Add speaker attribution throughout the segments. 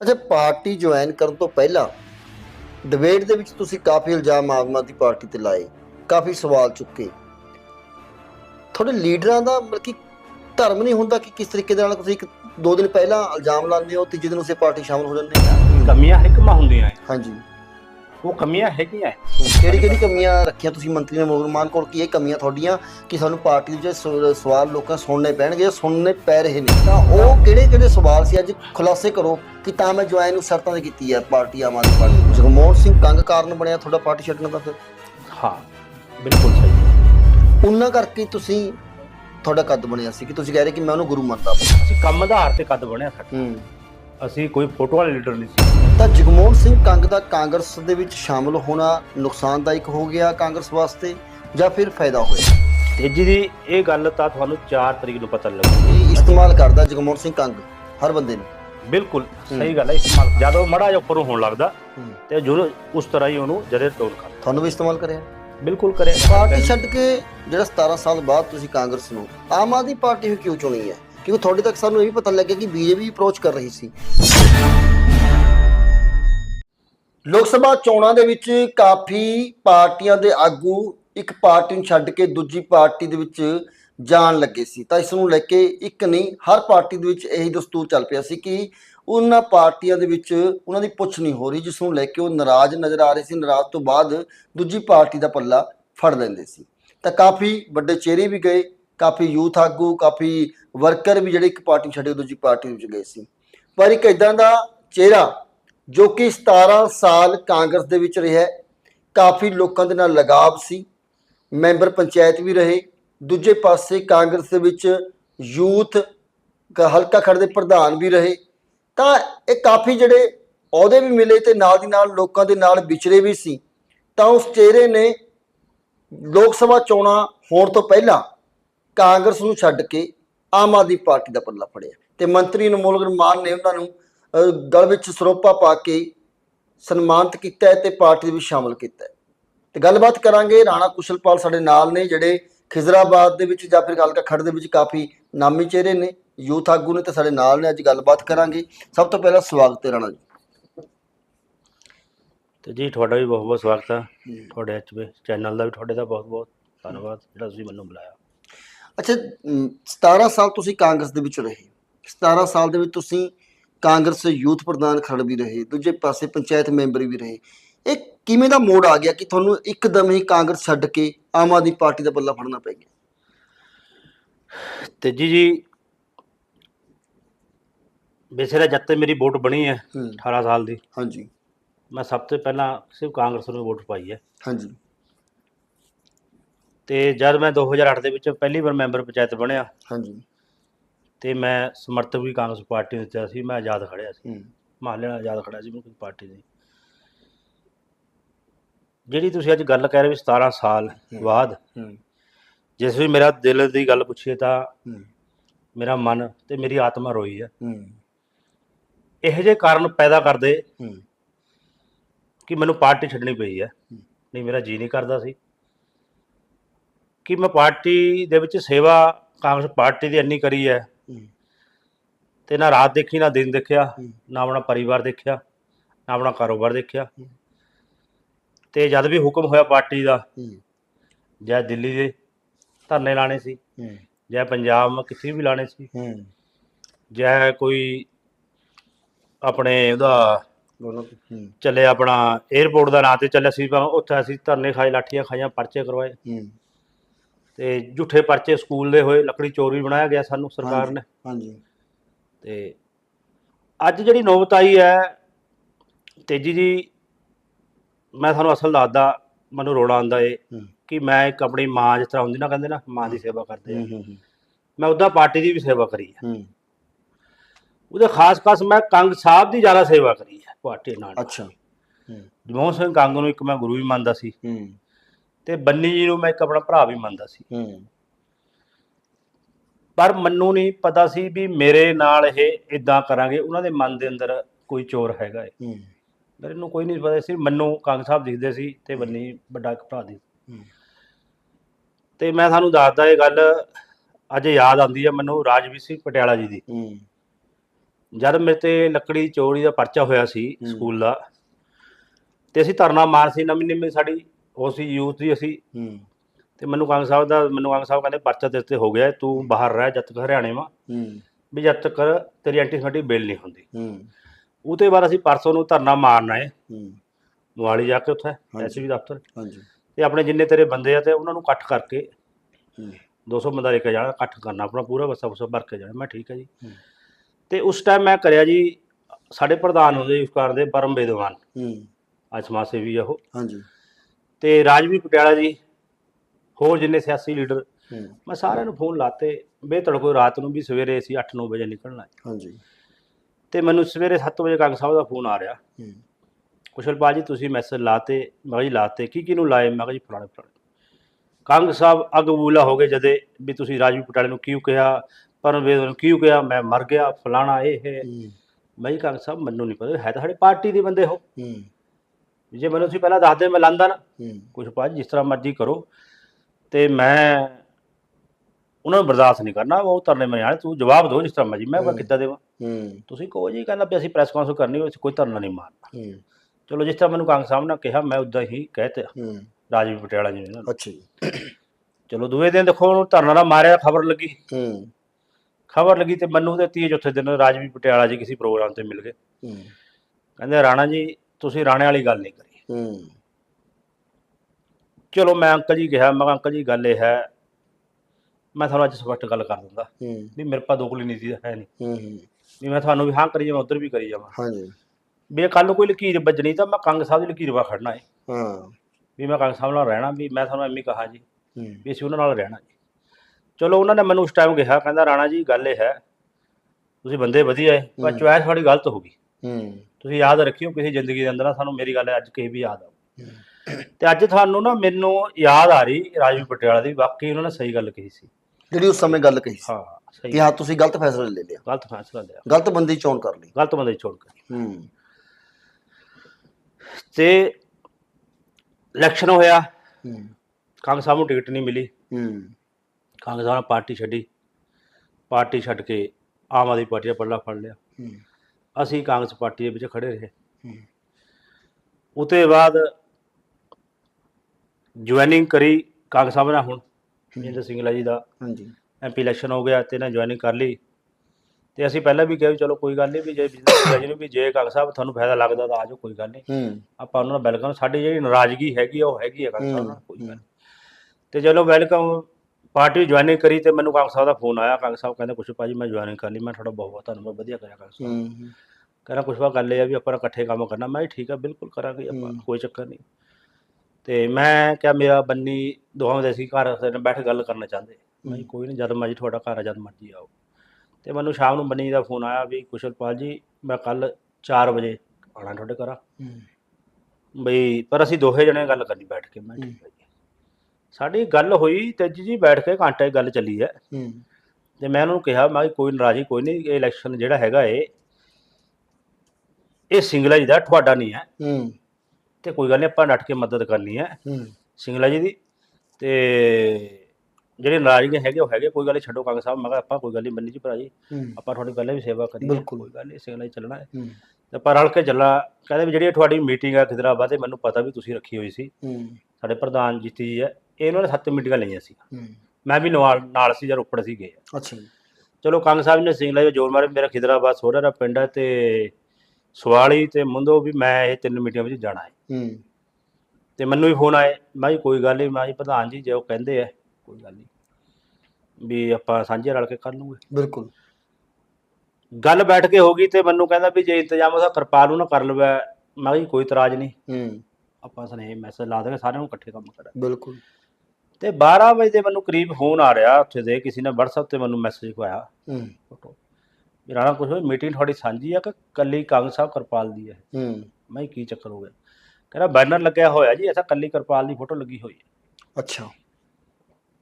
Speaker 1: ਅੱਛਾ party join ਕਰਨ ਤੋਂ ਪਹਿਲਾਂ ਡਿਬੇਟ ਦੇ ਵਿੱਚ ਤੁਸੀਂ ਕਾਫੀ ਇਲਜ਼ਾਮ ਆਮ ਆਦਮੀ ਪਾਰਟੀ ਤੇ ਲਾਏ ਕਾਫੀ ਸਵਾਲ ਚੁੱਕੇ। ਤੁਹਾਡੇ ਲੀਡਰਾਂ ਦਾ ਮਤਲਬ ਕਿ ਧਰਮ ਨਹੀਂ ਹੁੰਦਾ ਕਿ ਕਿਸ ਤਰੀਕੇ ਦੇ ਨਾਲ ਤੁਸੀਂ ਇੱਕ ਦੋ ਦਿਨ ਪਹਿਲਾਂ ਇਲਜ਼ਾਮ ਲਾਉਂਦੇ ਹੋ ਤੀਜੇ ਦਿਨ ਉਸੇ ਪਾਰਟੀ ਸ਼ਾਮਲ ਹੋ ਜਾਂਦੇ ਹੋ?
Speaker 2: ਕਮੀਆਂ ਹਿਕਮਾ ਹੁੰਦੀਆਂ ਹੈ
Speaker 1: ਹਾਂਜੀ।
Speaker 2: ਉਹ ਕਮੀਆਂ ਹੈਗੀਆਂ।
Speaker 1: ਕਿਹੜੀ ਕਿਹੜੀ ਕਮੀਆਂ ਰੱਖੀਆਂ ਤੁਸੀਂ ਮੰਤਰੀ ਨਵੋਦ ਮਾਨ ਕੋਲ ਕੀ ਇਹ ਕਮੀਆਂ ਤੁਹਾਡੀਆਂ ਕਿ ਸਾਨੂੰ ਪਾਰਟੀ ਦੇ ਵਿੱਚ ਸ- ਸਵਾਲ ਲੋਕਾਂ ਸੁਣਨੇ ਪੈਣਗੇ ਸੁਣਨੇ ਪੈ ਰਹੇ ਨੇ। ਤਾਂ ਉਹ ਕਿਹੜੇ ਕਿਹੜੇ ਸਵਾਲ ਸੀ ਅੱਜ ਖੁਲਾਸੇ ਕਰੋ ਕਿ ਤਾਂ ਮੈਂ ਜੁਆਇਨ ਨੂੰ ਸ਼ਰਤਾਂ ਤੇ ਕੀਤੀ ਹੈ ਪਾਰਟੀ ਆਮ ਆਦਮੀ ਪਾਰਟੀ ਜਗਮੋਹਨ ਸਿੰਘ ਕੰਗ ਕਾਰਨ ਬਣਿਆ ਤੁਹਾਡਾ ਪਾਰਟੀ ਛੱਡਣ ਦਾ ਫਿਰ।
Speaker 2: ਹਾਂ ਬਿਲਕੁਲ ਸਹੀ।
Speaker 1: ਉਹਨਾਂ ਕਰਕੇ ਤੁਸੀਂ ਤੁਹਾਡਾ ਕੱਦ ਬਣਿਆ ਸੀ ਕਿ ਤੁਸੀਂ ਕਹਿ ਰਹੇ ਕਿ ਮੈਂ ਉਹਨੂੰ ਗੁਰੂ ਮੰਨਦਾ
Speaker 2: ਅਸੀਂ ਕੰਮ ਆਧਾਰ ਤੇ ਕੱਦ ਬਣਿਆ ਸਾਡਾ।
Speaker 1: ਹੂੰ।
Speaker 2: ਅਸੀਂ ਕੋਈ ਫੋਟੋ ਵਾਲੇ ਲੀਡਰ ਨਹੀਂ ਸੀ।
Speaker 1: ਤਾਂ ਜਗਮੋਹਨ ਸਿੰਘ ਕੰਗ ਦਾ ਕਾਂਗਰਸ ਦੇ ਵਿੱਚ ਸ਼ਾਮਲ ਹੋਣਾ ਨੁਕਸਾਨਦਾਇਕ ਹੋ ਗਿਆ ਕਾਂਗਰਸ ਵਾਸਤੇ ਜਾਂ ਫਿਰ ਫਾਇਦਾ ਹੋਇਆ?
Speaker 2: ਤੇਜੀ ਦੀ ਇਹ ਗੱਲ ਤਾਂ ਤੁਹਾਨੂੰ 4 ਤਰੀਕ ਨੂੰ ਪਤਾ ਲੱਗੂ।
Speaker 1: ਇਸਤੇਮਾਲ ਕਰਦਾ ਜਗਮੋਹਨ ਸਿੰਘ ਕੰਗ ਹਰ ਬੰਦੇ ਨੂੰ।
Speaker 2: ਬਿਲਕੁਲ ਸਹੀ ਗੱਲ ਹੈ ਇਸਤੇਮਾਲ ਜਦੋਂ ਮੜਾ ਜਿਹਾ ਉੱਪਰੋਂ ਹੋਣ ਲੱਗਦਾ। ਤੇ ਜੋ ਉਸ ਤਰ੍ਹਾਂ ਹੀ ਉਹਨੂੰ ਜਰੇ ਟੋਲ ਕਰ
Speaker 1: ਤੁਹਾਨੂੰ ਵੀ ਇਸਤੇਮਾਲ ਕਰਿਆ?
Speaker 2: ਬਿਲਕੁਲ ਕਰੇ
Speaker 1: ਪਾਰਟੀ ਛੱਡ ਕੇ ਜਿਹੜਾ 17 ਸਾਲ ਬਾਅਦ ਤੁਸੀਂ ਕਾਂਗਰਸ ਨੂੰ ਆਮ ਆਦਮੀ ਪਾਰਟੀ ਕਿਉਂ ਚੁਣੀ ਹੈ? ਕਿਉਂਕਿ ਤੁਹਾਡੇ ਤੱਕ ਸਾਨੂੰ ਇਹ ਵੀ ਪਤਾ ਲੱਗਿਆ ਕਿ ਬੀਜੇਪੀ ਅਪਰੋਚ ਕਰ ਰਹੀ ਸੀ। ਲੋਕ ਸਭਾ ਚੋਣਾਂ ਦੇ ਵਿੱਚ ਕਾਫੀ ਪਾਰਟੀਆਂ ਦੇ ਆਗੂ ਇੱਕ ਪਾਰਟੀ ਨੂੰ ਛੱਡ ਕੇ ਦੂਜੀ ਪਾਰਟੀ ਦੇ ਵਿੱਚ ਜਾਣ ਲੱਗੇ ਸੀ। ਤਾਂ ਇਸ ਨੂੰ ਲੈ ਕੇ ਇੱਕ ਨਹੀਂ, ਹਰ ਪਾਰਟੀ ਦੇ ਵਿੱਚ ਇਹੀ ਦਸਤੂਰ ਚੱਲ ਪਿਆ ਸੀ ਕਿ ਉਹਨਾਂ ਪਾਰਟੀਆਂ ਦੇ ਵਿੱਚ ਉਹਨਾਂ ਦੀ ਪੁੱਛ ਨਹੀਂ ਹੋ ਰਹੀ, ਜਿਸ ਨੂੰ ਲੈ ਕੇ ਉਹ ਨਾਰਾਜ਼ ਨਜ਼ਰ ਆ ਰਹੇ ਸੀ। ਨਾਰਾਜ਼ ਤੋਂ ਬਾਅਦ ਦੂਜੀ ਪਾਰਟੀ ਦਾ ਪੱਲਾ ਫੜ ਲੈਂਦੇ ਸੀ। ਤਾਂ ਕਾਫੀ ਵੱਡੇ ਚਿਹਰੇ ਵੀ ਗਏ ਕਾਫੀ ਯੂਥ ਆਗੂ, ਕਾਫੀ ਵਰਕਰ ਵੀ ਜਿਹੜੇ ਇੱਕ ਪਾਰਟੀ ਛੱਡੇ ਦੂਜੀ ਪਾਰਟੀ ਵਿੱਚ ਗਏ ਸੀ। ਪਰ ਇੱਕ ਇਦਾਂ ਦਾ ਚਿਹਰਾ ਜੋ ਕਿ 17 ਸਾਲ ਕਾਂਗਰਸ ਦੇ ਵਿੱਚ ਰਿਹਾ ਕਾਫੀ ਲੋਕਾਂ ਦੇ ਨਾਲ ਲਗਾਵ ਸੀ। ਮੈਂਬਰ ਪੰਚਾਇਤ ਵੀ ਰਹੇ। ਦੂਜੇ ਪਾਸੇ ਕਾਂਗਰਸ ਦੇ ਵਿੱਚ ਯੂਥ ਹਲਕਾ ਖੜ ਦੇ ਪ੍ਰਧਾਨ ਵੀ ਰਹੇ। ਤਾਂ ਇਹ ਕਾਫੀ ਜਿਹੜੇ ਅਹੁਦੇ ਵੀ ਮਿਲੇ ਤੇ ਨਾਲ ਦੀ ਨਾਲ ਲੋਕਾਂ ਦੇ ਨਾਲ ਵਿਚਰੇ ਵੀ ਸੀ। ਤਾਂ ਉਸ ਚਿਹਰੇ ਨੇ ਲੋਕ ਸਭਾ ਚੋਣਾਂ ਹੋਣ ਤੋਂ ਪਹਿਲਾਂ ਕਾਂਗਰਸ ਨੂੰ ਛੱਡ ਕੇ ਆਮ ਆਦਮੀ ਪਾਰਟੀ ਦਾ ਪੱਲਾ ਫੜਿਆ ਤੇ ਮੰਤਰੀ ਅਨਮੋਲ ਮਾਨ ਨੇ ਉਹਨਾਂ ਨੂੰ ਗਲ ਵਿੱਚ ਸਰੋਪਾ ਪਾ ਕੇ ਸਨਮਾਨਿਤ ਕੀਤਾ ਤੇ ਪਾਰਟੀ ਵਿੱਚ ਸ਼ਾਮਲ ਕੀਤਾ। ਤੇ ਗੱਲਬਾਤ ਕਰਾਂਗੇ ਰਾਣਾ ਕੁਸ਼ਲਪਾਲ ਸਾਡੇ ਨਾਲ ਨੇ ਜਿਹੜੇ ਖਿਜ਼ਰਾਬਾਦ ਦੇ ਵਿੱਚ ਜਾਂ ਫਿਰ ਹਲਕਾ ਖੜ ਦੇ ਵਿੱਚ ਕਾਫੀ ਨਾਮੀ ਚਿਹਰੇ ਨੇ ਯੂਥ ਆਗੂ ਨੇ ਤੇ ਸਾਡੇ ਨਾਲ ਨੇ ਅੱਜ ਗੱਲਬਾਤ ਕਰਾਂਗੇ। ਸਭ ਤੋਂ ਪਹਿਲਾਂ ਸਵਾਗਤ ਹੈ ਰਾਣਾ ਜੀ।
Speaker 2: ਤੇ ਜੀ ਤੁਹਾਡਾ ਵੀ ਬਹੁਤ ਬਹੁਤ ਸਵਾਗਤ ਹੈ। ਤੁਹਾਡੇ ਐਚਪੀ ਚੈਨਲ ਦਾ ਵੀ ਤੁਹਾਡੇ ਦਾ ਬਹੁਤ ਬਹੁਤ ਧੰਨਵਾਦ ਜਿਹੜਾ ਤੁਸੀਂ ਮੈਨੂੰ ਬੁਲਾਇਆ।
Speaker 1: ਅੱਛਾ ਅਮ, 17 ਸਾਲ ਤੁਸੀਂ ਕਾਂਗਰਸ ਦੇ ਵਿੱਚ ਰਹੇ। 17 ਸਾਲ ਦੇ ਵਿੱਚ ਤੁਸੀਂ ਕਾਂਗਰਸ ਯੂਥ ਪ੍ਰਧਾਨ ਖੜ ਵੀ ਰਹੇ ਦੂਜੇ ਪਾਸੇ ਪੰਚਾਇਤ ਮੈਂਬਰ ਵੀ ਰਹੇ। ਇਹ ਕਿਵੇਂ ਦਾ ਮੋੜ ਆ ਗਿਆ ਕਿ ਤੁਹਾਨੂੰ ਇੱਕਦਮ ਹੀ ਕਾਂਗਰਸ ਛੱਡ ਕੇ ਆਮ ਆਦਮੀ ਪਾਰਟੀ ਦਾ ਪੱਲਾ ਫੜਨਾ ਪੈ ਗਿਆ?
Speaker 2: ਤੇ ਜੀ ਜੀ ਬੇਸਿਰਾ ਜਦ ਤੇ ਮੇਰੀ ਵੋਟ ਬਣੀ ਹੂੰ 18 ਸਾਲ ਦੀ
Speaker 1: ਹਾਂਜੀ।
Speaker 2: ਮੈਂ ਸਭ ਤੋਂ ਪਹਿਲਾਂ ਸਿਰਫ ਕਾਂਗਰਸ ਨੂੰ ਵੋਟ ਪਾਈ ਹੈ।
Speaker 1: ਹਾਂਜੀ।
Speaker 2: ਤੇ ਜਦ ਮੈਂ 2008 ਦੇ ਵਿੱਚ ਪਹਿਲੀ ਵਾਰ ਮੈਂਬਰ ਪੰਚਾਇਤ ਬਣਿਆ
Speaker 1: ਹਾਂਜੀ।
Speaker 2: ਤੇ ਮੈਂ ਸਮਰਥਕ ਵੀ ਕਾਂਗਰਸ ਪਾਰਟੀ ਨੂੰ ਦਿੱਤਾ ਸੀ ਮੈਂ ਆਜ਼ਾਦ ਖੜਿਆ ਸੀ।
Speaker 1: ਹੂੰ।
Speaker 2: ਮਹੱਲੇ ਨਾਲ ਆਜ਼ਾਦ ਖੜਿਆ ਸੀ ਮੈਂ ਕੋਈ ਪਾਰਟੀ ਦੀ। ਜਿਹੜੀ ਤੁਸੀਂ ਅੱਜ ਗੱਲ ਕਹਿ ਰਹੇ ਵੀ 17 ਸਾਲ ਬਾਅਦ
Speaker 1: ਹੂੰ।
Speaker 2: ਜਿਸ ਵੀ ਮੇਰਾ ਦਿਲ ਦੀ ਗੱਲ ਪੁੱਛੀਏ ਤਾਂ
Speaker 1: ਹੂੰ।
Speaker 2: ਮੇਰਾ ਮਨ ਤੇ ਮੇਰੀ ਆਤਮਾ ਰੋਈ ਹੈ
Speaker 1: ਹੂੰ।
Speaker 2: ਇਹੋ ਜਿਹੇ ਕਾਰਨ ਪੈਦਾ ਕਰਦੇ
Speaker 1: ਹੂੰ।
Speaker 2: ਕਿ ਮੈਨੂੰ ਪਾਰਟੀ ਛੱਡਣੀ ਪਈ ਹੈ
Speaker 1: ਹੂੰ।
Speaker 2: ਨਹੀਂ ਮੇਰਾ ਜੀ ਨਹੀਂ ਕਰਦਾ ਸੀ। ਕਿ ਮੈਂ ਪਾਰਟੀ ਦੇ ਵਿੱਚ ਸੇਵਾ ਕਾਂਗਰਸ ਪਾਰਟੀ ਦੀ ਇੰਨੀ ਕਰੀ ਹੈ। ਤੇ ਨਾ ਰਾਤ ਦੇਖੀ ਨਾ ਦਿਨ ਦੇਖਿਆ। ਨਾ ਆਪਣਾ ਪਰਿਵਾਰ ਦੇਖਿਆ ਨਾ ਆਪਣਾ ਕਾਰੋਬਾਰ ਦੇਖਿਆ। ਤੇ ਜਦ ਵੀ ਹੁਕਮ ਹੋਇਆ ਪਾਰਟੀ ਦਾ ਜਾਂ ਦਿੱਲੀ ਦੇ ਧਰਨੇ ਲਾਣੇ ਸੀ ਜਾਂ ਪੰਜਾਬ ਮੈਂ ਕਿੱਥੇ ਵੀ ਲਾਣੇ ਸੀ ਜਾਂ ਕੋਈ ਆਪਣੇ ਉਹਦਾ ਚੱਲੇ ਆਪਣਾ 에어ਪੋਰਟ ਦਾ ਨਾਂ ਤੇ ਚੱਲਿਆ ਸੀ ਉੱਥੇ ਅਸੀਂ ਧਰਨੇ ਖਾਏ ਲਾਠੀਆਂ ਖਾਈਆਂ ਪਰਚੇ ਕਰਵਾਏ। ਤੇ ਝੂਠੇ ਪਰਚੇ ਸਕੂਲ ਦੇ ਹੋਏ ਲੱਕੜੀ ਚੋਰੀ ਬਣਾਇਆ ਗਿਆ ਸਾਨੂੰ ਸਰਕਾਰ ਨੇ।
Speaker 1: ਹਾਂਜੀ
Speaker 2: ਤੇ ਅੱਜ ਜਿਹੜੀ ਨੌਬਤ ਆਈ ਹੈ ਤੇਜੀ ਜੀ ਮੈਂ ਤੁਹਾਨੂੰ ਅਸਲ ਦੱਸਦਾ ਮੈਨੂੰ ਰੋਣਾ ਆਉਂਦਾ ਏ ਕਿ ਮੈਂ ਇੱਕ ਆਪਣੀ ਮਾਂ ਜਿਸ ਤਰ੍ਹਾਂ ਹੁੰਦੀ ਨਾ ਕਹਿੰਦੇ ਨਾ ਮਾਂ ਦੀ ਸੇਵਾ ਕਰਦੇ ਆ। ਮੈਂ ਉਹਦਾ ਪਾਰਟੀ ਦੀ ਵੀ ਸੇਵਾ ਕਰੀ ਹੈ। ਉਹਦੇ ਖਾਸ ਖਾਸ ਮੈਂ ਕੰਗ ਸਾਹਿਬ ਦੀ ਜ਼ਿਆਦਾ ਸੇਵਾ ਕਰੀ ਹੈ ਪਾਰਟੀ ਨਾਲ।
Speaker 1: ਅੱਛਾ।
Speaker 2: ਜਮੋਹਨ ਸਿੰਘ ਕੰਗ ਨੂੰ ਇੱਕ ਮੈਂ ਗੁਰੂ ਵੀ ਮੰਨਦਾ ਸੀ। ਤੇ ਬੰਨੀ ਜੀ ਨੂੰ ਮੈਂ ਇੱਕ ਆਪਣਾ ਭਰਾ ਵੀ ਮੰਨਦਾ ਸੀ।
Speaker 1: ਹੂੰ।
Speaker 2: ਪਰ ਮੈਨੂੰ ਨਹੀਂ ਪਤਾ ਸੀ ਵੀ ਮੇਰੇ ਨਾਲ ਇਹ ਇਦਾਂ ਕਰਾਂਗੇ ਉਹਨਾਂ ਦੇ ਮਨ ਦੇ ਅੰਦਰ ਕੋਈ ਚੋਰ ਹੈਗਾ
Speaker 1: ਹੂੰ।
Speaker 2: ਮੇਰੇ ਨੂੰ ਕੋਈ ਨਹੀਂ ਪਤਾ ਸੀ ਮੈਨੂੰ ਕੰਗ ਸਾਹਿਬ ਦਿਖਦੇ ਸੀ ਤੇ ਬੰਨੀ ਵੱਡਾ ਇੱਕ ਭਰਾ ਦੀ
Speaker 1: ਹੂੰ।
Speaker 2: ਤੇ ਮੈਂ ਤੁਹਾਨੂੰ ਦੱਸਦਾ ਇਹ ਗੱਲ ਅੱਜ ਯਾਦ ਆਉਂਦੀ ਹੈ ਮੈਨੂੰ ਰਾਜਵੀਰ ਸਿੰਘ ਪਟਿਆਲਾ ਜੀ ਦੀ।
Speaker 1: ਹੂੰ।
Speaker 2: ਜਦ ਮੇਰੇ ਤੇ ਲੱਕੜੀ ਚੋਰੀ ਦਾ ਪਰਚਾ ਹੋਇਆ ਸੀ। ਸਕੂਲ ਦਾ ਤੇ ਅਸੀਂ ਧਰਨਾ ਮਾਰ ਸੀ ਨਵੀਂ ਨਵੀਂ ਸਾਡੀ ਉਹ ਸੀ ਯੂਥ ਦੀ ਅਸੀਂ
Speaker 1: ਹੂੰ।
Speaker 2: ਤੇ ਮੈਨੂੰ ਕੰਗ ਸਾਹਿਬ ਦਾ ਮੈਨੂੰ ਕੰਗ ਸਾਹਿਬ ਕਹਿੰਦੇ ਪਰਚਾ ਤੇਰੇ ਤੇ ਹੋ ਗਿਆ ਹੈ, ਤੂੰ ਬਾਹਰ ਰਹਿ ਜਦ ਤੱਕ ਹਰਿਆਣੇ ਮਾ
Speaker 1: ਹੂੰ।
Speaker 2: ਵੀ ਜਦ ਤੱਕ ਤੇਰੀ ਐਂਟੀਸੈਪਟਿਕ ਬਿੱਲ ਨਹੀਂ ਹੁੰਦੀ।
Speaker 1: ਹੂੰ।
Speaker 2: ਉਹ ਤੋਂ ਬਾਅਦ ਅਸੀਂ ਪਰਸੋਂ ਨੂੰ ਧਰਨਾ ਮਾਰਨ ਆਏ।
Speaker 1: ਹੂੰ।
Speaker 2: ਮੋਹਾਲੀ ਜਾ ਕੇ ਉੱਥੇ। ਐਸਪੀ ਦਫ਼ਤਰ।
Speaker 1: ਹਾਂਜੀ।
Speaker 2: ਤੇ ਆਪਣੇ ਜਿੰਨੇ ਤੇਰੇ ਬੰਦੇ ਆ ਤੇ ਉਹਨਾਂ ਨੂੰ ਇਕੱਠ ਕਰਕੇ
Speaker 1: ਹੂੰ।
Speaker 2: 200 ਬੰਦਾ ਲੈ ਕੇ ਜਾਣਾ ਇਕੱਠ ਕਰਨਾ ਆਪਣਾ ਪੂਰਾ ਬੱਸਾ ਬੁੱਸਾ ਭਰ ਕੇ ਜਾਣਾ। ਮੈਂ ਠੀਕ ਹੈ ਜੀ।
Speaker 1: ਹੂੰ।
Speaker 2: ਤੇ ਉਸ ਟਾਈਮ ਮੈਂ ਕਰਿਆ ਜੀ ਸਾਡੇ ਪ੍ਰਧਾਨ ਹੁੰਦੇ ਇਸ ਕਾਰ ਦੇ ਪਰਮ ਬੇਦਵਾਨ।
Speaker 1: ਹੂੰ।
Speaker 2: ਅੱਜ ਸਮਾਜ ਸੇਵੀ ਆ ਉਹ।
Speaker 1: ਹਾਂਜੀ।
Speaker 2: ਤੇ ਰਾਜਵੀਰ ਪਟਿਆਲਾ ਜੀ ਹੋਰ ਜਿੰਨੇ ਸਿਆਸੀ ਲੀਡਰ ਮੈਂ ਸਾਰਿਆਂ ਨੂੰ ਫੋਨ ਲਾਤੇ ਬੇ ਕੋਈ ਰਾਤ ਨੂੰ ਵੀ ਸਵੇਰੇ ਅਸੀਂ 8-9 ਵਜੇ ਨਿਕਲਣਾ।
Speaker 1: ਹਾਂਜੀ।
Speaker 2: ਤੇ ਮੈਨੂੰ ਸਵੇਰੇ 7 ਵਜੇ ਕੰਗ ਸਾਹਿਬ ਦਾ ਫੋਨ ਆ ਰਿਹਾ। ਕੁਸ਼ਲਪਾਲ ਜੀ ਤੁਸੀਂ ਮੈਸੇਜ ਲਾਤੇ ਮੈਂ ਜੀ ਲਾਤੇ ਕੀ ਕਿਹਨੂੰ ਲਾਏ? ਮੈਂ ਜੀ ਫਲਾਣੇ ਫਲਾਣੇ। ਕੰਗ ਸਾਹਿਬ ਅਗਬੂਲਾ ਹੋ ਗਏ ਜਦੇ ਵੀ ਤੁਸੀਂ ਰਾਜਵੀਰ ਪਟਿਆਲੇ ਨੂੰ ਕਿਉਂ ਕਿਹਾ? ਪਰਮਵੇਦ ਨੂੰ ਕਿਉਂ ਕਿਹਾ? ਮੈਂ ਮਰ ਗਿਆ ਫਲਾਣਾ ਇਹ ਹੈ। ਮੈਂ ਜੀ ਕੰਗ ਸਾਹਿਬ ਮੈਨੂੰ ਨਹੀਂ ਪਤਾ ਹੈ ਤਾਂ ਸਾਡੇ ਪਾਰਟੀ ਦੇ ਬੰਦੇ ਹੂੰ। ਜੇ ਮੈਨੂੰ ਤੁਸੀਂ ਪਹਿਲਾਂ ਦੱਸਦੇ ਮੈਂ ਲਾਂਦਾ ਨਾ। ਕੁਛ ਬਾਅਦ ਜਿਸ ਤਰ੍ਹਾਂ ਮਰਜ਼ੀ ਕਰੋ। ਤੇ ਮੈਂ ਉਹਨਾਂ ਨੂੰ ਬਰਦਾਸ਼ਤ ਨਹੀਂ ਕਰਨਾ ਉਹ ਧਰਨੇ ਮੈਂ ਆਣੇ ਤੂੰ ਜਵਾਬ ਦਿਓ ਜਿਸ ਤਰ੍ਹਾਂ ਮਰਜ਼ੀ। ਮੈਂ ਕਿਹਾ। ਕਿੱਦਾਂ ਦੇਵਾਂ? ਤੁਸੀਂ ਕਹੋ ਜੀ ਕਹਿੰਦਾ ਵੀ ਅਸੀਂ ਪ੍ਰੈਸ ਕਾਨਫਰੰਸ ਕਰਨੀ ਹੋਵੇ ਕੋਈ ਧਰਨਾ ਨਹੀਂ ਮਾਰਨਾ। ਚਲੋ ਜਿਸ ਤਰ੍ਹਾਂ ਮੈਨੂੰ ਕੰਗ ਸਾਹਿਬ ਨੇ ਕਿਹਾ ਮੈਂ ਉਦਾਂ ਹੀ ਕਹਿਤੇ
Speaker 1: ਹੂੰ।
Speaker 2: ਰਾਜਵੀਰ ਪਟਿਆਲਾ ਜੀ ਨੇ ਨਾ।
Speaker 1: ਅੱਛਾ ਜੀ।
Speaker 2: ਚਲੋ ਦੂਏ ਦਿਨ ਦੇਖੋ ਉਹਨੂੰ ਧਰਨਾ ਦਾ ਮਾਰਿਆ ਖਬਰ ਲੱਗੀ।
Speaker 1: ਹੂੰ।
Speaker 2: ਖਬਰ ਲੱਗੀ ਤੇ ਮੈਨੂੰ ਤੇ ਤੀਏ ਚੌਥੇ ਦਿਨ ਰਾਜਵੀਰ ਪਟਿਆਲਾ ਜੀ ਕਿਸੇ ਪ੍ਰੋਗਰਾਮ ਤੇ ਮਿਲ ਗਏ।
Speaker 1: ਹੂੰ।
Speaker 2: ਕਹਿੰਦੇ ਰਾਣਾ ਜੀ ਤੁਸੀਂ ਰਾਣੇ ਵਾਲੀ ਗੱਲ ਨਹੀਂ ਕਰੀ
Speaker 1: ਹੂੰ।
Speaker 2: ਚਲੋ ਮੈਂ ਅੰਕਲ ਜੀ ਕਿਹਾ ਮੈਂ ਕਿਹਾ ਅੰਕਲ ਜੀ ਗੱਲ ਇਹ ਹੈ ਮੈਂ ਤੁਹਾਨੂੰ ਅੱਜ ਸਪਸ਼ਟ ਗੱਲ ਕਰ ਦਿੰਦਾ
Speaker 1: ਹੂੰ।
Speaker 2: ਵੀ ਮੇਰੇ ਪਾ ਦੋਗਲੀ ਨੀਤੀ ਤਾਂ ਹੈ ਨਹੀਂ।
Speaker 1: ਹੂੰ ਹੂੰ।
Speaker 2: ਵੀ ਮੈਂ ਤੁਹਾਨੂੰ ਵੀ ਹਾਂ ਕਰੀ ਜਾਵਾਂ ਉਧਰ ਵੀ ਕਰੀ ਜਾਵਾਂ।
Speaker 1: ਹਾਂਜੀ।
Speaker 2: ਵੀ ਕੱਲ ਨੂੰ ਕੋਈ ਲਕੀਰ ਵੱਜਣੀ ਤਾਂ ਮੈਂ ਕੰਗ ਸਾਹਿਬ ਦੀ ਲਕੀਰ ਵਾ ਖੜਨਾ ਹੈ
Speaker 1: ਹਾਂ।
Speaker 2: ਵੀ ਮੈਂ ਕੰਗ ਸਾਹਿਬ ਨਾਲ ਰਹਿਣਾ ਵੀ ਮੈਂ ਤੁਹਾਨੂੰ ਐਵੇਂ ਕਹਾ ਜੀ
Speaker 1: ਹੂੰ।
Speaker 2: ਵੀ ਅਸੀਂ ਉਹਨਾਂ ਨਾਲ ਰਹਿਣਾ ਜੀ। ਚਲੋ ਉਹਨਾਂ ਨੇ ਮੈਨੂੰ ਉਸ ਟਾਈਮ ਕਿਹਾ ਕਹਿੰਦਾ ਰਾਣਾ ਜੀ ਗੱਲ ਇਹ ਹੈ ਤੁਸੀਂ ਬੰਦੇ ਵਧੀਆ ਹੈ ਪਰ
Speaker 1: ਹੂੰ।
Speaker 2: ਚੁਆਇਸ ਤੁਹਾਡੀ ਗਲਤ ਹੋ ਗਈ।
Speaker 1: ਹੂੰ।
Speaker 2: ਤੁਸੀਂ ਯਾਦ ਰੱਖਿਓ ਕਿਸੇ ਜ਼ਿੰਦਗੀ ਦੇ ਅੰਦਰ ਨਾ ਸਾਨੂੰ ਮੇਰੀ ਗੱਲ ਅੱਜ ਕਿਸੇ ਵੀ ਯਾਦ ਆਉ। ਤੇ ਅੱਜ ਤੁਹਾਨੂੰ ਨਾ ਮੈਨੂੰ ਯਾਦ ਆ ਰਹੀ ਰਾਜਵੀਰ ਪਟਿਆਲਾ ਦੀ ਵਾਕਈ ਉਹਨਾਂ ਨੇ ਸਹੀ ਗੱਲ ਕਹੀ ਸੀ।
Speaker 1: ਜਿਹੜੀ ਉਸ ਸਮੇਂ ਗੱਲ ਕਹੀ ਸੀ।
Speaker 2: ਹਾਂ ਸਹੀ
Speaker 1: ਕਿ ਹਾਂ ਤੁਸੀਂ ਗਲਤ ਫੈਸਲਾ ਲੈ ਲਿਆ।
Speaker 2: ਗਲਤ ਫੈਸਲਾ ਲਿਆ।
Speaker 1: ਗਲਤ ਬੰਦੇ ਦੀ ਚੋਣ ਕਰ ਲਈ।
Speaker 2: ਗਲਤ ਬੰਦੇ ਦੀ ਚੋਣ ਕਰੀ
Speaker 1: ਹੂੰ।
Speaker 2: ਤੇ ਇਲੈਕਸ਼ਨ ਹੋਇਆ।
Speaker 1: ਹੂੰ।
Speaker 2: ਕਾਂਗਰਸ ਸਾਹਿਬ ਨੂੰ ਟਿਕਟ ਨਹੀਂ ਮਿਲੀ।
Speaker 1: ਹੂੰ।
Speaker 2: ਕਾਂਗਰਸ ਸਾਹਿਬ ਨੇ ਪਾਰਟੀ ਛੱਡੀ। ਪਾਰਟੀ ਛੱਡ ਕੇ ਆਮ ਆਦਮੀ ਪਾਰਟੀ ਦਾ ਪੱਲਾ ਫੜ ਲਿਆ।
Speaker 1: ਹੂੰ।
Speaker 2: ਅਸੀਂ ਕਾਂਗਰਸ ਪਾਰਟੀ ਦੇ ਵਿੱਚ ਖੜੇ ਰਹੇ।
Speaker 1: ਹੂੰ।
Speaker 2: ਉਤੇ ਬਾਅਦ ਜੁਆਇਨਿੰਗ ਕਰੀ ਕਾਂਗਰਸ ਸਾਹਿਬ ਨੇ ਹੁਣ ਮਹਿੰਦਰ ਸਿੰਘਲਾ ਜੀ ਦਾ।
Speaker 1: ਹਾਂਜੀ।
Speaker 2: ਐਮਪੀ ਇਲੈਕਸ਼ਨ ਹੋ ਗਿਆ ਤੇ ਇਹਨਾਂ ਜੁਆਇਨਿੰਗ ਕਰ ਲਈ। ਤੇ ਅਸੀਂ ਪਹਿਲਾਂ ਵੀ ਕਿਹਾ ਵੀ ਚਲੋ ਕੋਈ ਗੱਲ ਨਹੀਂ ਵੀ ਜੇ ਬਿਜ਼ਨਸ ਜੀ ਨੂੰ ਵੀ ਜੇ ਕਾਂਗਰਸ ਸਾਹਿਬ ਤੁਹਾਨੂੰ ਫਾਇਦਾ ਲੱਗਦਾ ਤਾਂ ਆਜੋ ਕੋਈ ਗੱਲ ਨਹੀਂ।
Speaker 1: ਹੂੰ।
Speaker 2: ਆਪਾਂ ਉਹਨਾਂ ਦਾ ਵੈਲਕਮ ਸਾਡੀ ਜਿਹੜੀ ਨਾਰਾਜ਼ਗੀ ਹੈਗੀ ਆ ਉਹ ਹੈਗੀ ਆ ਕਾਂਗਰਸ ਸਾਹਿਬ ਨਾਲ
Speaker 1: ਹੂੰ,
Speaker 2: ਕੋਈ ਗੱਲ। ਤੇ ਚਲੋ ਵੈਲਕਮ ਪਾਰਟੀ ਜੁਆਇਨਿੰਗ ਕਰੀ ਤੇ ਮੈਨੂੰ ਕਾਂਗਰਸ ਸਾਹਿਬ ਦਾ ਫੋਨ ਆਇਆ। ਕਾਂਗਰਸ ਸਾਹਿਬ ਕਹਿੰਦੇ ਕੁਛ ਭਾਜੀ ਮੈਂ ਜੁਆਇਨਿੰਗ ਕਰ ਲਈ ਮੈਂ ਤੁਹਾਡਾ ਬਹੁਤ ਬਹੁਤ ਧੰਨਵਾਦ ਵਧੀਆ ਕਰਿਆ ਕਾਂਗਰਸ ਸਾਹਿਬ।
Speaker 1: ਹੂੰ
Speaker 2: ਕਹਿੰਦਾ ਕੁਛ ਵਾ ਗੱਲ ਇਹ ਆ ਵੀ ਆਪਾਂ ਇਕੱਠੇ ਕੰਮ ਕਰਨਾ। ਮੈਂ ਕਿਹਾ ਠੀਕ ਆ ਬਿਲਕੁਲ ਕਰਾਂਗੇ ਆਪਾਂ। ਕੋਈ ਚੱਕਰ ਨਹੀਂ। ਤੇ ਮੈਂ ਕਿਹਾ ਮੇਰਾ ਬੰਨੀ ਦੋਹਾਂ ਦੇ ਅਸੀਂ ਘਰ ਤੇ ਬੈਠ ਕੇ ਗੱਲ ਕਰਨਾ ਚਾਹੁੰਦੇ। ਮੈਂ ਕਿਹਾ। ਕੋਈ ਨਹੀਂ ਜਦ ਮਰਜ਼ੀ ਤੁਹਾਡਾ ਘਰ ਆ ਜਦ ਮਰਜ਼ੀ ਆਓ। ਤੇ ਮੈਨੂੰ ਸ਼ਾਮ ਨੂੰ ਬੰਨੀ ਦਾ ਫੋਨ ਆਇਆ ਵੀ ਕੁਸ਼ਲਪਾਲ ਜੀ ਮੈਂ ਕੱਲ 4 ਵਜੇ ਆਣਾ ਤੁਹਾਡੇ ਘਰ। ਬਈ ਪਰ ਅਸੀਂ ਦੋਹੇ ਜਣੇ ਗੱਲ ਕਰਨੀ ਬੈਠ ਕੇ। ਮੈਂ
Speaker 1: ਹੂੰ।
Speaker 2: ਠੀਕ ਹੈ ਜੀ। ਸਾਡੀ ਗੱਲ ਹੋਈ ਤੇ ਜੀ ਬੈਠ ਕੇ ਘੰਟੇ ਗੱਲ ਚੱਲੀ ਹੈ।
Speaker 1: ਹੂੰ।
Speaker 2: ਤੇ ਮੈਂ ਉਹਨਾਂ ਨੂੰ ਕਿਹਾ ਮੈਂ ਕਿਹਾ ਕੋਈ ਨਾਰਾਜ਼ੀ ਕੋਈ ਨਹੀਂ ਇਹ ਇਲੈਕਸ਼ਨ ਜਿਹੜਾ ਹੈਗਾ ਏ ਇਹ ਸਿੰਗਲਾ ਜੀ ਦਾ ਤੁਹਾਡਾ ਨਹੀਂ ਹੈ।
Speaker 1: ਹੂੰ।
Speaker 2: ਤੇ ਕੋਈ ਗੱਲ ਨਹੀਂ ਆਪਾਂ ਨੱਠ ਕੇ ਮਦਦ ਕਰਨੀ ਹੈ
Speaker 1: ਹੂੰ।
Speaker 2: ਸਿੰਗਲਾ ਜੀ ਦੀ। ਤੇ ਜਿਹੜੇ ਨਾਰਾਜ਼ਗੀਆਂ ਹੈਗੇ ਉਹ ਹੈਗੇ ਕੋਈ ਗੱਲ ਨਹੀਂ ਛੱਡੋ ਕਾਂਗ ਸਾਹਿਬ ਮੈਂ ਕਿਹਾ ਆਪਾਂ ਕੋਈ ਗੱਲ ਨਹੀਂ ਮੰਨੀ ਜੀ ਭਰਾ ਜੀ। ਆਪਾਂ ਤੁਹਾਡੀ ਪਹਿਲਾਂ ਵੀ ਸੇਵਾ ਕਰੀ
Speaker 1: ਬਿਲਕੁਲ।
Speaker 2: ਕੋਈ ਗੱਲ ਨਹੀਂ ਸਿੰਗਲਾ ਹੀ ਚੱਲਣਾ ਹੈ। ਤੇ ਪਰ ਰਲ ਕੇ ਚੱਲਾ ਕਹਿੰਦੇ ਵੀ ਜਿਹੜੀ ਤੁਹਾਡੀ ਮੀਟਿੰਗ ਹੈ ਖਿਦਰਾਬਾਦ ਤੇ ਮੈਨੂੰ ਪਤਾ ਵੀ ਤੁਸੀਂ ਰੱਖੀ ਹੋਈ ਸੀ।
Speaker 1: ਹੂੰ।
Speaker 2: ਸਾਡੇ ਪ੍ਰਧਾਨ ਜੀ ਜੀ ਹੈ। ਇਹਨਾਂ ਨੇ ਸੱਤ ਮੀਟਿੰਗਾਂ ਲਈਆਂ ਸੀ। ਮੈਂ ਵੀ ਨਾਲ ਨਾਲ ਸੀ ਜਾਂ ਰੋਪੜ ਸੀ ਗਏ
Speaker 1: ਅੱਛਾ ਜੀ।
Speaker 2: ਚਲੋ ਕੰਗ ਸਾਹਿਬ ਨੇ ਸਿੰਗਲਾ ਜੀ ਜੋਰ ਮਾਰੇ ਮੇਰਾ ਖਿਦਰਾਬਾਦ ਸੋਹਰਾ ਦਾ ਪਿੰਡ ਹੈ ਤੇ ਸਵਾਲੀ ਤੇ ਮੁੰਦੋ ਵੀ ਮੈਂ ਇਹ ਤਿੰਨ ਮੀਟਿੰਗਾਂ ਵਿੱਚ ਜਾਣਾ ਹੈ।
Speaker 1: ਹੂੰ।
Speaker 2: ਤੇ ਮੈਨੂੰ ਵੀ ਫੋਨ ਆਏ ਮੈਂ ਜੀ ਕੋਈ ਗੱਲ ਨਹੀਂ ਮੈਂ ਜੀ ਪ੍ਰਧਾਨ ਜੀ ਜੇ ਉਹ ਕਹਿੰਦੇ ਆ ਕੋਈ ਗੱਲ ਨਹੀਂ ਵੀ ਆਪਾਂ ਸਾਂਝੇ ਰਲ ਕੇ ਕਰ ਲੂਗੇ।
Speaker 1: ਬਿਲਕੁਲ।
Speaker 2: ਗੱਲ ਬੈਠ ਕੇ ਹੋ ਗਈ ਤੇ ਮੈਨੂੰ ਕਹਿੰਦਾ ਵੀ ਜੇ ਇੰਤਜ਼ਾਮ ਉਹਦਾ ਕਿਰਪਾਲ ਨੂੰ ਨਾ ਕਰ ਲਵੇ ਮੈਂ ਜੀ ਕੋਈ ਇਤਰਾਜ਼ ਨਹੀਂ
Speaker 1: ਹੂੰ।
Speaker 2: ਆਪਾਂ ਸਨੇ ਮੈਸੇਜ ਲਾ ਦੇਗੇ ਸਾਰਿਆਂ ਨੂੰ ਇਕੱਠੇ ਕੰਮ ਕਰਾਂਗੇ।
Speaker 1: ਬਿਲਕੁਲ।
Speaker 2: ਤੇ 12 ਵਜੇ ਦੇ ਮੈਨੂੰ ਕਰੀਬ ਫੋਨ ਆ ਰਿਹਾ ਉੱਥੇ ਦੇ ਕਿਸੇ ਨੇ WhatsApp ਤੇ ਮੈਨੂੰ ਮੈਸੇਜ ਪਾਇਆ
Speaker 1: ਹੂੰ।
Speaker 2: ਵੀ ਰਾਣਾ ਕੁਛ ਹੋਇਆ ਮੀਟਿੰਗ ਤੁਹਾਡੀ ਸਾਂਝੀ ਆ ਕਿ ਕੱਲੀ ਕਾਂਗ ਸਾਹਿਬ ਕਿਰਪਾਲ ਦੀ ਹੈ?
Speaker 1: ਹੂੰ।
Speaker 2: ਮੈਂ ਕੀ ਚੱਕਰ ਹੋ ਗਿਆ? ਕਹਿੰਦਾ ਬੈਨਰ ਲੱਗਿਆ ਹੋਇਆ ਜੀ ਐਸਾ ਕੱਲੀ ਕਿਰਪਾਲ ਦੀ ਫੋਟੋ ਲੱਗੀ ਹੋਈ ਹੈ।
Speaker 1: ਅੱਛਾ।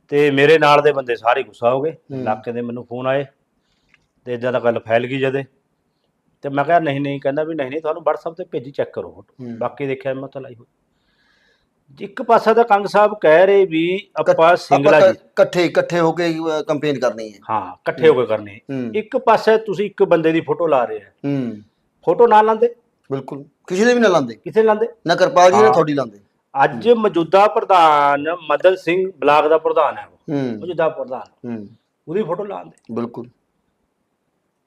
Speaker 2: ਤੇ ਮੇਰੇ ਨਾਲ ਦੇ ਬੰਦੇ ਸਾਰੇ ਗੁੱਸਾ ਹੋ ਗਏ। ਇਲਾਕੇ ਦੇ ਮੈਨੂੰ ਫੋਨ ਆਏ ਤੇ ਇਦਾਂ ਦਾ ਗੱਲ ਫੈਲ ਗਈ ਜਦੇ। ਤੇ ਮੈਂ ਕਿਹਾ ਨਹੀਂ ਨਹੀਂ ਕਹਿੰਦਾ ਵੀ ਨਹੀਂ ਨਹੀਂ ਤੁਹਾਨੂੰ WhatsApp ਤੇ ਭੇਜੀ ਚੈੱਕ ਕਰੋ ਬਾਕੀ ਦੇਖਿਆ ਮੈਂ ਤਾਂ ਲਾਈ ਹੋਈ। ਇੱਕ ਪਾਸਾ ਤਾਂ ਕੰਗ ਸਾਹਿਬ ਕਹਿ ਰਹੇ ਵੀ ਆਪਾਂ ਸਿੰਗਲਾ ਜੀ।
Speaker 1: ਇਕੱਠੇ ਇਕੱਠੇ ਹੋ ਕੇ ਕੰਪੇਨ ਕਰਨੀ ਹੈ।
Speaker 2: ਹਾਂ ਇਕੱਠੇ ਹੋ ਕੇ ਕਰਨੀ
Speaker 1: ਹੂੰ।
Speaker 2: ਇੱਕ ਪਾਸੇ ਤੁਸੀਂ ਇੱਕ ਬੰਦੇ ਦੀ ਫੋਟੋ ਲਾ ਰਹੇ ਆ
Speaker 1: ਹੂੰ।
Speaker 2: ਫੋਟੋ ਨਾ ਲਾਂਦੇ
Speaker 1: ਬਿਲਕੁਲ। ਕਿਸੇ ਦੇ ਵੀ ਨਾ ਲਾਂਦੇ
Speaker 2: ਕਿਸੇ ਲਾਂਦੇ
Speaker 1: ਨਾ ਕਿਰਪਾਲ ਜੀ ਨੇ
Speaker 2: ਹਾਂ।
Speaker 1: ਤੁਹਾਡੀ ਲਾਂਦੇ
Speaker 2: ਅੱਜ ਮੌਜੂਦਾ ਪ੍ਰਧਾਨ ਮਦਨ ਸਿੰਘ ਬਲਾਕ ਦਾ ਪ੍ਰਧਾਨ ਹੈ ਉਹ।
Speaker 1: ਹੂੰ।
Speaker 2: ਮੌਜੂਦਾ ਪ੍ਰਧਾਨ।
Speaker 1: ਹੂੰ।
Speaker 2: ਉਹਦੀ ਫੋਟੋ ਲਾਉਂਦੇ।
Speaker 1: ਬਿਲਕੁਲ।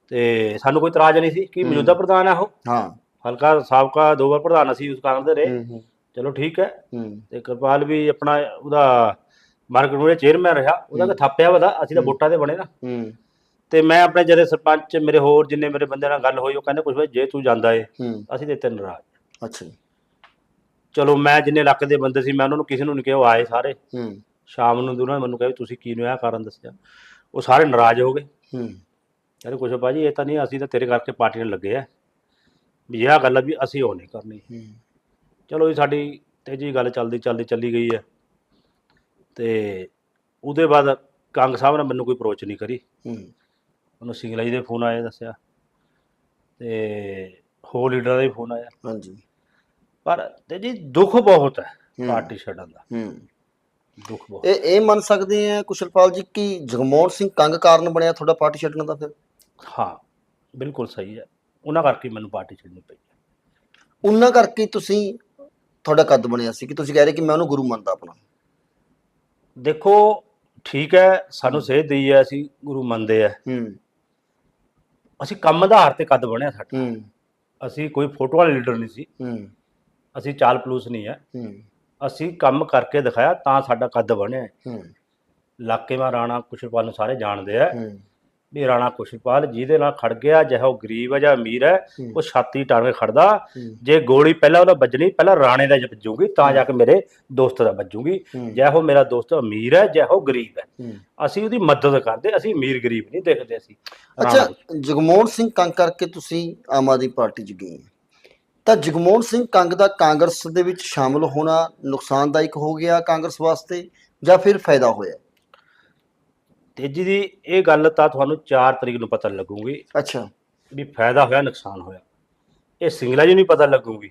Speaker 2: ਤੇ ਸਾਨੂੰ ਕੋਈ ਇਤਰਾਜ਼ ਨਹੀਂ ਸੀ ਕਿ ਮੌਜੂਦਾ ਪ੍ਰਧਾਨ ਹੈ ਉਹ।
Speaker 1: ਹਾਂ।
Speaker 2: ਹਲਕਾ ਸਾਬਕਾ ਦੋ ਵਾਰ ਪ੍ਰਧਾਨ ਅਸੀਂ ਉਸ ਕਾਰਨ ਦੇ ਰਹੇ।
Speaker 1: ਹੂੰ ਹੂੰ।
Speaker 2: ਚਲੋ ਠੀਕ ਹੈ। ਤੇ ਕਿਰਪਾਲ ਵੀ ਆਪਣਾ ਉਹਦਾ ਮਾਰਕੀਟ ਨੂੰ ਚੇਅਰਮੈਨ ਰਿਹਾ। ਉਹਦਾ ਤਾਂ ਥਾਪਿਆ ਵਦਾ ਅਸੀਂ ਤਾਂ ਵੋਟਾਂ ਦੇ ਬਣੇ ਨਾ। ਤੇ ਮੈਂ ਆਪਣੇ ਜਿਹੜੇ ਸਰਪੰਚ ਮੇਰੇ ਹੋਰ ਜਿੰਨੇ ਮੇਰੇ ਬੰਦੇ ਨਾਲ ਗੱਲ ਹੋਈ ਉਹ ਕਹਿੰਦੇ ਕੁਝ ਵੀ ਜੇ ਤੂੰ ਜਾਂਦਾ ਏ ਅਸੀਂ ਤੇ ਤੇ ਨਾਰਾਜ਼
Speaker 1: ਅੱਛਾ।
Speaker 2: ਚਲੋ ਮੈਂ ਜਿੰਨੇ ਇਲਾਕੇ ਦੇ ਬੰਦੇ ਸੀ ਮੈਂ ਉਹਨਾਂ ਨੂੰ ਕਿਸੇ ਨੂੰ ਨਹੀਂ ਕਿਹਾ ਉਹ ਆਏ ਸਾਰੇ।
Speaker 1: ਹੂੰ।
Speaker 2: ਸ਼ਾਮ ਨੂੰ ਉਹਨਾਂ ਨੇ ਮੈਨੂੰ ਕਿਹਾ ਤੁਸੀਂ ਕੀ ਨੂੰ ਇਹ ਕਾਰਨ ਦੱਸਿਆ? ਉਹ ਸਾਰੇ ਨਾਰਾਜ਼ ਹੋ ਗਏ।
Speaker 1: ਹੂੰ।
Speaker 2: ਕਹਿੰਦੇ ਕੁਛ ਭਾਜੀ ਇਹ ਤਾਂ ਨਹੀਂ ਅਸੀਂ ਤਾਂ ਤੇਰੇ ਕਰਕੇ ਪਾਰਟੀ ਨਾਲ ਲੱਗੇ ਆ। ਵੀ ਇਹ ਗੱਲ ਆ ਵੀ ਅਸੀਂ ਉਹ ਨਹੀਂ ਕਰਨੀ।
Speaker 1: ਹੂੰ।
Speaker 2: ਚਲੋ ਜੀ ਸਾਡੀ ਤੇਜੀ ਗੱਲ ਚੱਲਦੀ ਚੱਲਦੀ ਚੱਲੀ ਗਈ ਹੈ। ਤੇ ਉਹਦੇ ਬਾਅਦ ਕੰਗ ਸਾਹਿਬ ਨੇ ਮੈਨੂੰ ਕੋਈ ਅਪਰੋਚ ਨਹੀਂ ਕਰੀ।
Speaker 1: ਹੂੰ।
Speaker 2: ਉਹਨੂੰ ਸਿੰਗਲਾ ਜੀ ਦੇ ਫੋਨ ਆਏ ਦੱਸਿਆ। ਤੇ ਹੋਰ ਲੀਡਰਾਂ ਦਾ ਵੀ ਫੋਨ ਆਇਆ
Speaker 1: ਹਾਂਜੀ।
Speaker 2: ਪਰ ਤੇ ਜੀ ਦੁੱਖ ਬਹੁਤ ਹੈ। ਪਾਰਟੀ ਛੱਡਣ ਦਾ।
Speaker 1: ਹੂੰ।
Speaker 2: ਦੁੱਖ ਬਹੁਤ।
Speaker 1: ਇਹ ਇਹ ਮੰਨ ਸਕਦੇ ਆ ਕੁਸ਼ਲਪਾਲ ਜੀ ਕਿ ਜਗਮੋਹਨ ਸਿੰਘ ਕੰਗ ਕਾਰਨ ਬਣਿਆ ਤੁਹਾਡਾ ਪਾਰਟੀ ਛੱਡਣ ਦਾ ਫਿਰ?
Speaker 2: ਹਾਂ ਬਿਲਕੁਲ ਸਹੀ ਹੈ। ਉਹਨਾਂ ਕਰਕੇ ਮੈਨੂੰ ਪਾਰਟੀ ਛੱਡਣੀ ਪਈ
Speaker 1: ਉਹਨਾਂ ਕਰਕੇ ਤੁਸੀਂ ਤੁਹਾਡਾ ਕੱਦ ਬਣਿਆ ਸੀ ਕਿ ਤੁਸੀਂ ਕਹਿ ਰਹੇ ਕਿ ਮੈਂ ਉਹਨੂੰ ਗੁਰੂ ਮੰਨਦਾ ਆਪਣਾ?
Speaker 2: ਦੇਖੋ ਠੀਕ ਹੈ ਸਾਨੂੰ ਸੇਧ ਦਈ ਹੈ ਅਸੀਂ ਗੁਰੂ ਮੰਨਦੇ ਆ।
Speaker 1: ਹੂੰ।
Speaker 2: ਅਸੀਂ ਕੰਮ ਆਧਾਰ ਤੇ ਕੱਦ ਬਣਿਆ ਸਾਡਾ।
Speaker 1: ਹੂੰ।
Speaker 2: ਅਸੀਂ ਕੋਈ ਫੋਟੋ ਵਾਲੇ ਲੀਡਰ ਨਹੀਂ ਸੀ।
Speaker 1: ਹੂੰ।
Speaker 2: ਅਸੀਂ ਚਾਲ ਪਲੂਸ ਨਹੀਂ ਹੈ
Speaker 1: ਹੂੰ।
Speaker 2: ਅਸੀਂ ਕੰਮ ਕਰਕੇ ਦਿਖਾਇਆ ਤਾਂ ਸਾਡਾ ਕੱਦ ਬਣਿਆ। ਹੈ। ਇਲਾਕੇ ਮਾ ਰਾਣਾ ਕੁਸ਼ਲਪਾਲ ਨੂੰ ਸਾਰੇ ਜਾਣਦੇ ਆ।
Speaker 1: ਹੂੰ।
Speaker 2: ਵੀ ਰਾਣਾ ਕੁਸ਼ਲਪਾਲ ਜਿਹਦੇ ਨਾਲ ਖੜ ਗਿਆ ਚਾਹੇ ਉਹ ਗਰੀਬ ਹੈ ਜਾਂ ਅਮੀਰ ਹੈ। ਉਹ ਛਾਤੀ ਟਾਣ ਕੇ ਖੜਦਾ। ਜੇ ਗੋਲੀ ਪਹਿਲਾਂ ਉਹਦਾ ਵੱਜਣੀ ਪਹਿਲਾਂ ਰਾਣੇ ਦਾ ਵੱਜੂਗੀ ਤਾਂ ਜਾ ਕੇ ਮੇਰੇ ਦੋਸਤ ਦਾ ਵੱਜੂਗੀ। ਜੇ ਉਹ ਮੇਰਾ ਦੋਸਤ ਅਮੀਰ ਹੈ ਜੇ ਉਹ ਗਰੀਬ ਹੈ ਅਸੀਂ ਉਹਦੀ ਮਦਦ ਕਰਦੇ ਅਸੀਂ ਅਮੀਰ ਗਰੀਬ ਨਹੀਂ ਦੇਖਦੇ ਅਸੀਂ
Speaker 1: ਅੱਛਾ ਜਗਮੋਹਨ ਸਿੰਘ ਕੰਗ ਕਰਕੇ ਤੁਸੀਂ ਆਮ ਆਦਮੀ ਪਾਰਟੀ 'ਚ ਗਏ। ਤਾਂ ਜਗਮੋਹਨ ਸਿੰਘ ਕੰਗ ਦਾ ਕਾਂਗਰਸ ਦੇ ਵਿੱਚ ਸ਼ਾਮਲ ਹੋਣਾ ਨੁਕਸਾਨਦਾਇਕ ਹੋ ਗਿਆ ਕਾਂਗਰਸ ਵਾਸਤੇ ਜਾਂ ਫਿਰ ਫਾਇਦਾ ਹੋਇਆ
Speaker 2: ਤੇਜੀ ਦੀ ਇਹ ਗੱਲ ਤਾਂ ਤੁਹਾਨੂੰ 4 ਤਰੀਕ ਨੂੰ ਪਤਾ ਲੱਗੂਗੀ
Speaker 1: ਅੱਛਾ।
Speaker 2: ਵੀ ਫਾਇਦਾ ਹੋਇਆ ਨੁਕਸਾਨ ਹੋਇਆ। ਇਹ ਸਿੰਗਲਾ ਜੀ ਨੂੰ ਪਤਾ ਲੱਗੂਗੀ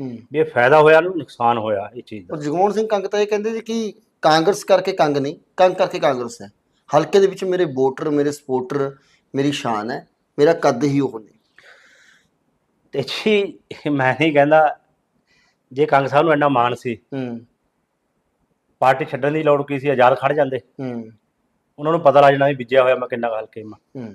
Speaker 1: ਹੂੰ।
Speaker 2: ਵੀ ਇਹ ਫਾਇਦਾ ਹੋਇਆ ਨੂੰ ਨੁਕਸਾਨ ਹੋਇਆ ਇਹ ਚੀਜ਼ ਦਾ।
Speaker 1: ਜਗਮੋਹਨ ਸਿੰਘ ਕੰਗ ਤਾਂ ਇਹ ਕਹਿੰਦੇ ਸੀ ਕਿ ਕਾਂਗਰਸ ਕਰਕੇ ਕੰਗ ਨਹੀਂ ਕੰਗ ਕਰਕੇ ਕਾਂਗਰਸ ਹੈ। ਹਲਕੇ ਦੇ ਵਿੱਚ ਮੇਰੇ ਵੋਟਰ ਮੇਰੇ ਸਪੋਰਟਰ ਮੇਰੀ ਸ਼ਾਨ ਹੈ ਮੇਰਾ ਕੱਦ ਹੀ ਉਹ ਨੇ।
Speaker 2: ਤੇ ਜੀ ਮੈਂ ਨਹੀਂ ਕਹਿੰਦਾ ਜੇ ਕੰਗ ਸਾਹਿਬ ਨੂੰ ਇੰਨਾ ਮਾਣ ਸੀ
Speaker 1: ਹੂੰ।
Speaker 2: ਪਾਰਟੀ ਛੱਡਣ ਦੀ ਲੋੜ ਕੀ ਸੀ ਆਜ਼ਾਦ ਖੜ ਜਾਂਦੇ।
Speaker 1: ਹੂੰ।
Speaker 2: ਉਹਨਾਂ ਨੂੰ ਪਤਾ ਲੱਗ ਜਾਣਾ ਵੀ ਵਿਜਿਆ ਹੋਇਆ ਮੈਂ ਕਿੰਨਾ ਹਲਕੇ ਮੈਂ
Speaker 1: ਹੂੰ।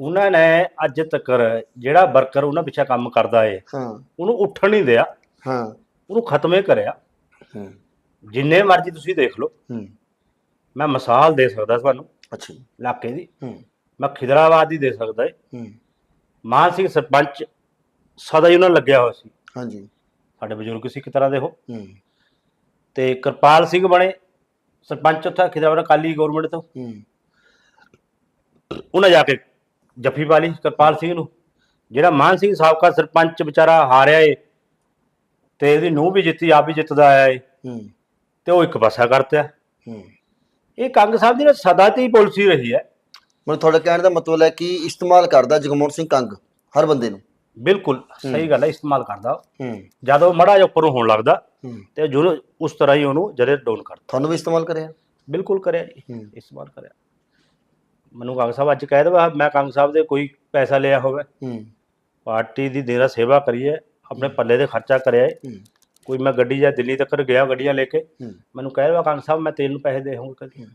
Speaker 2: ਉਹਨਾਂ ਨੇ ਅੱਜ ਤੱਕ ਜਿਹੜਾ ਵਰਕਰ ਉਹਨਾਂ ਪਿੱਛੇ ਕੰਮ ਕਰਦਾ ਏ
Speaker 1: ਹਾਂ।
Speaker 2: ਉਹਨੂੰ ਉੱਠਣ ਨਹੀਂ ਦਿਆ।
Speaker 1: ਹਾਂ।
Speaker 2: ਉਹਨੂੰ ਖਤਮੇ ਕਰਿਆ।
Speaker 1: ਹੂੰ।
Speaker 2: ਜਿੰਨੇ ਮਰਜ਼ੀ ਤੁਸੀਂ ਦੇਖ ਲਓ।
Speaker 1: ਹੂੰ।
Speaker 2: ਮੈਂ ਮਿਸਾਲ ਦੇ ਸਕਦਾ ਤੁਹਾਨੂੰ।
Speaker 1: ਅੱਛਾ।
Speaker 2: ਇਲਾਕੇ ਦੀ।
Speaker 1: ਹੂੰ।
Speaker 2: ਮੈਂ ਖਿਦਰਾਬਾਦ ਦੀ ਦੇ ਸਕਦਾ ਏ।
Speaker 1: ਹੂੰ।
Speaker 2: ਮਾਨ ਸਿੰਘ ਸਰਪੰਚ ਸਦਾ ਹੀ ਉਹਨਾਂ ਲੱਗਿਆ ਹੋਇਆ ਸੀ।
Speaker 1: ਹਾਂਜੀ।
Speaker 2: ਸਾਡੇ ਬਜ਼ੁਰਗ ਸੀ ਇੱਕ ਤਰ੍ਹਾਂ ਦੇ ਉਹ।
Speaker 1: ਹੂੰ।
Speaker 2: ਤੇ ਕਿਰਪਾਲ ਸਿੰਘ ਬਣੇ। ਸਰਪੰਚ ਉੱਥੇ ਖਿਦਰਾਬਾਦ ਕਾਲੀ ਗਵਰਨਮੈਂਟ ਤੋਂ।
Speaker 1: ਹੂੰ।
Speaker 2: ਉਹਨਾਂ ਜਾ ਕੇ ਜੱਫੀ ਪਾ ਲਈ ਕਿਰਪਾਲ ਸਿੰਘ ਨੂੰ। ਜਿਹੜਾ ਮਾਨ ਸਿੰਘ ਸਾਬਕਾ ਸਰਪੰਚ ਵਿਚਾਰਾ ਹਾਰਿਆ ਏ ਤੇ ਇਹਦੀ ਨੂੰਹ ਵੀ ਜਿੱਤੀ ਆਪ ਵੀ ਜਿੱਤਦਾ ਆਇਆ ਏ
Speaker 1: ਹੂੰ।
Speaker 2: ਤੇ ਉਹ ਇੱਕ ਪਾਸਾ ਕਰਤਿਆ
Speaker 1: ਹੂੰ।
Speaker 2: ਇਹ ਕੰਗ ਸਾਹਿਬ ਦੀ ਨਾ ਸਦਾ ਤੇ ਹੀ ਪਾਲਿਸੀ ਰਹੀ ਹੈ।
Speaker 1: ਮਤਲਬ ਤੁਹਾਡਾ ਕਹਿਣ ਦਾ ਮਤਲਬ ਹੈ ਕਿ ਇਸਤੇਮਾਲ ਕਰਦਾ ਜਗਮੋਹਨ ਸਿੰਘ ਕੰਗ ਹਰ ਬੰਦੇ ਨੂੰ।
Speaker 2: ਬਿਲਕੁਲ ਸਹੀ ਗੱਲ ਹੈ ਇਸਤੇਮਾਲ ਕਰਦਾ।
Speaker 1: ਹੂੰ।
Speaker 2: ਜਦ ਮੜਾ ਜਿਹਾ ਉੱਪਰੋਂ ਹੋਣ ਲੱਗਦਾ
Speaker 1: ਹੂੰ।
Speaker 2: ਤੇ ਜੋ ਉਸ ਤਰ੍ਹਾਂ ਹੀ ਉਹਨੂੰ ਜਰੇ ਡਾਊਨ ਕਰਦਾ
Speaker 1: ਤੁਹਾਨੂੰ ਵੀ ਇਸਤੇਮਾਲ ਕਰਿਆ?
Speaker 2: ਬਿਲਕੁਲ ਕਰਿਆ ਜੀ
Speaker 1: ਹੂੰ।
Speaker 2: ਇਸਤੇਮਾਲ ਕਰਿਆ। ਮੈਨੂੰ ਕੰਗ ਸਾਹਿਬ ਅੱਜ ਕਹਿ ਦਵਾ ਮੈਂ ਕੰਗ ਸਾਹਿਬ ਦੇ ਕੋਈ ਪੈਸਾ ਲਿਆ ਹੋਵੇ।
Speaker 1: ਹੂੰ।
Speaker 2: ਪਾਰਟੀ ਦੀ ਦੇਰਾ ਸੇਵਾ ਕਰੀਏ ਆਪਣੇ ਪੱਲੇ ਦੇ ਖਰਚਾ ਕਰਿਆ ਏ।
Speaker 1: ਹੂੰ।
Speaker 2: ਕੋਈ ਮੈਂ ਗੱਡੀ ਜਾਂ ਦਿੱਲੀ ਤੱਕ ਗਿਆ ਗੱਡੀਆਂ ਲੈ ਕੇ
Speaker 1: ਹੂੰ।
Speaker 2: ਮੈਨੂੰ ਕਹਿ ਰਿਹਾ ਕੰਗ ਸਾਹਿਬ ਮੈਂ ਤੇਲ ਨੂੰ ਪੈਸੇ ਦੇ ਹੋਊਂਗਾ ਕਦੀ।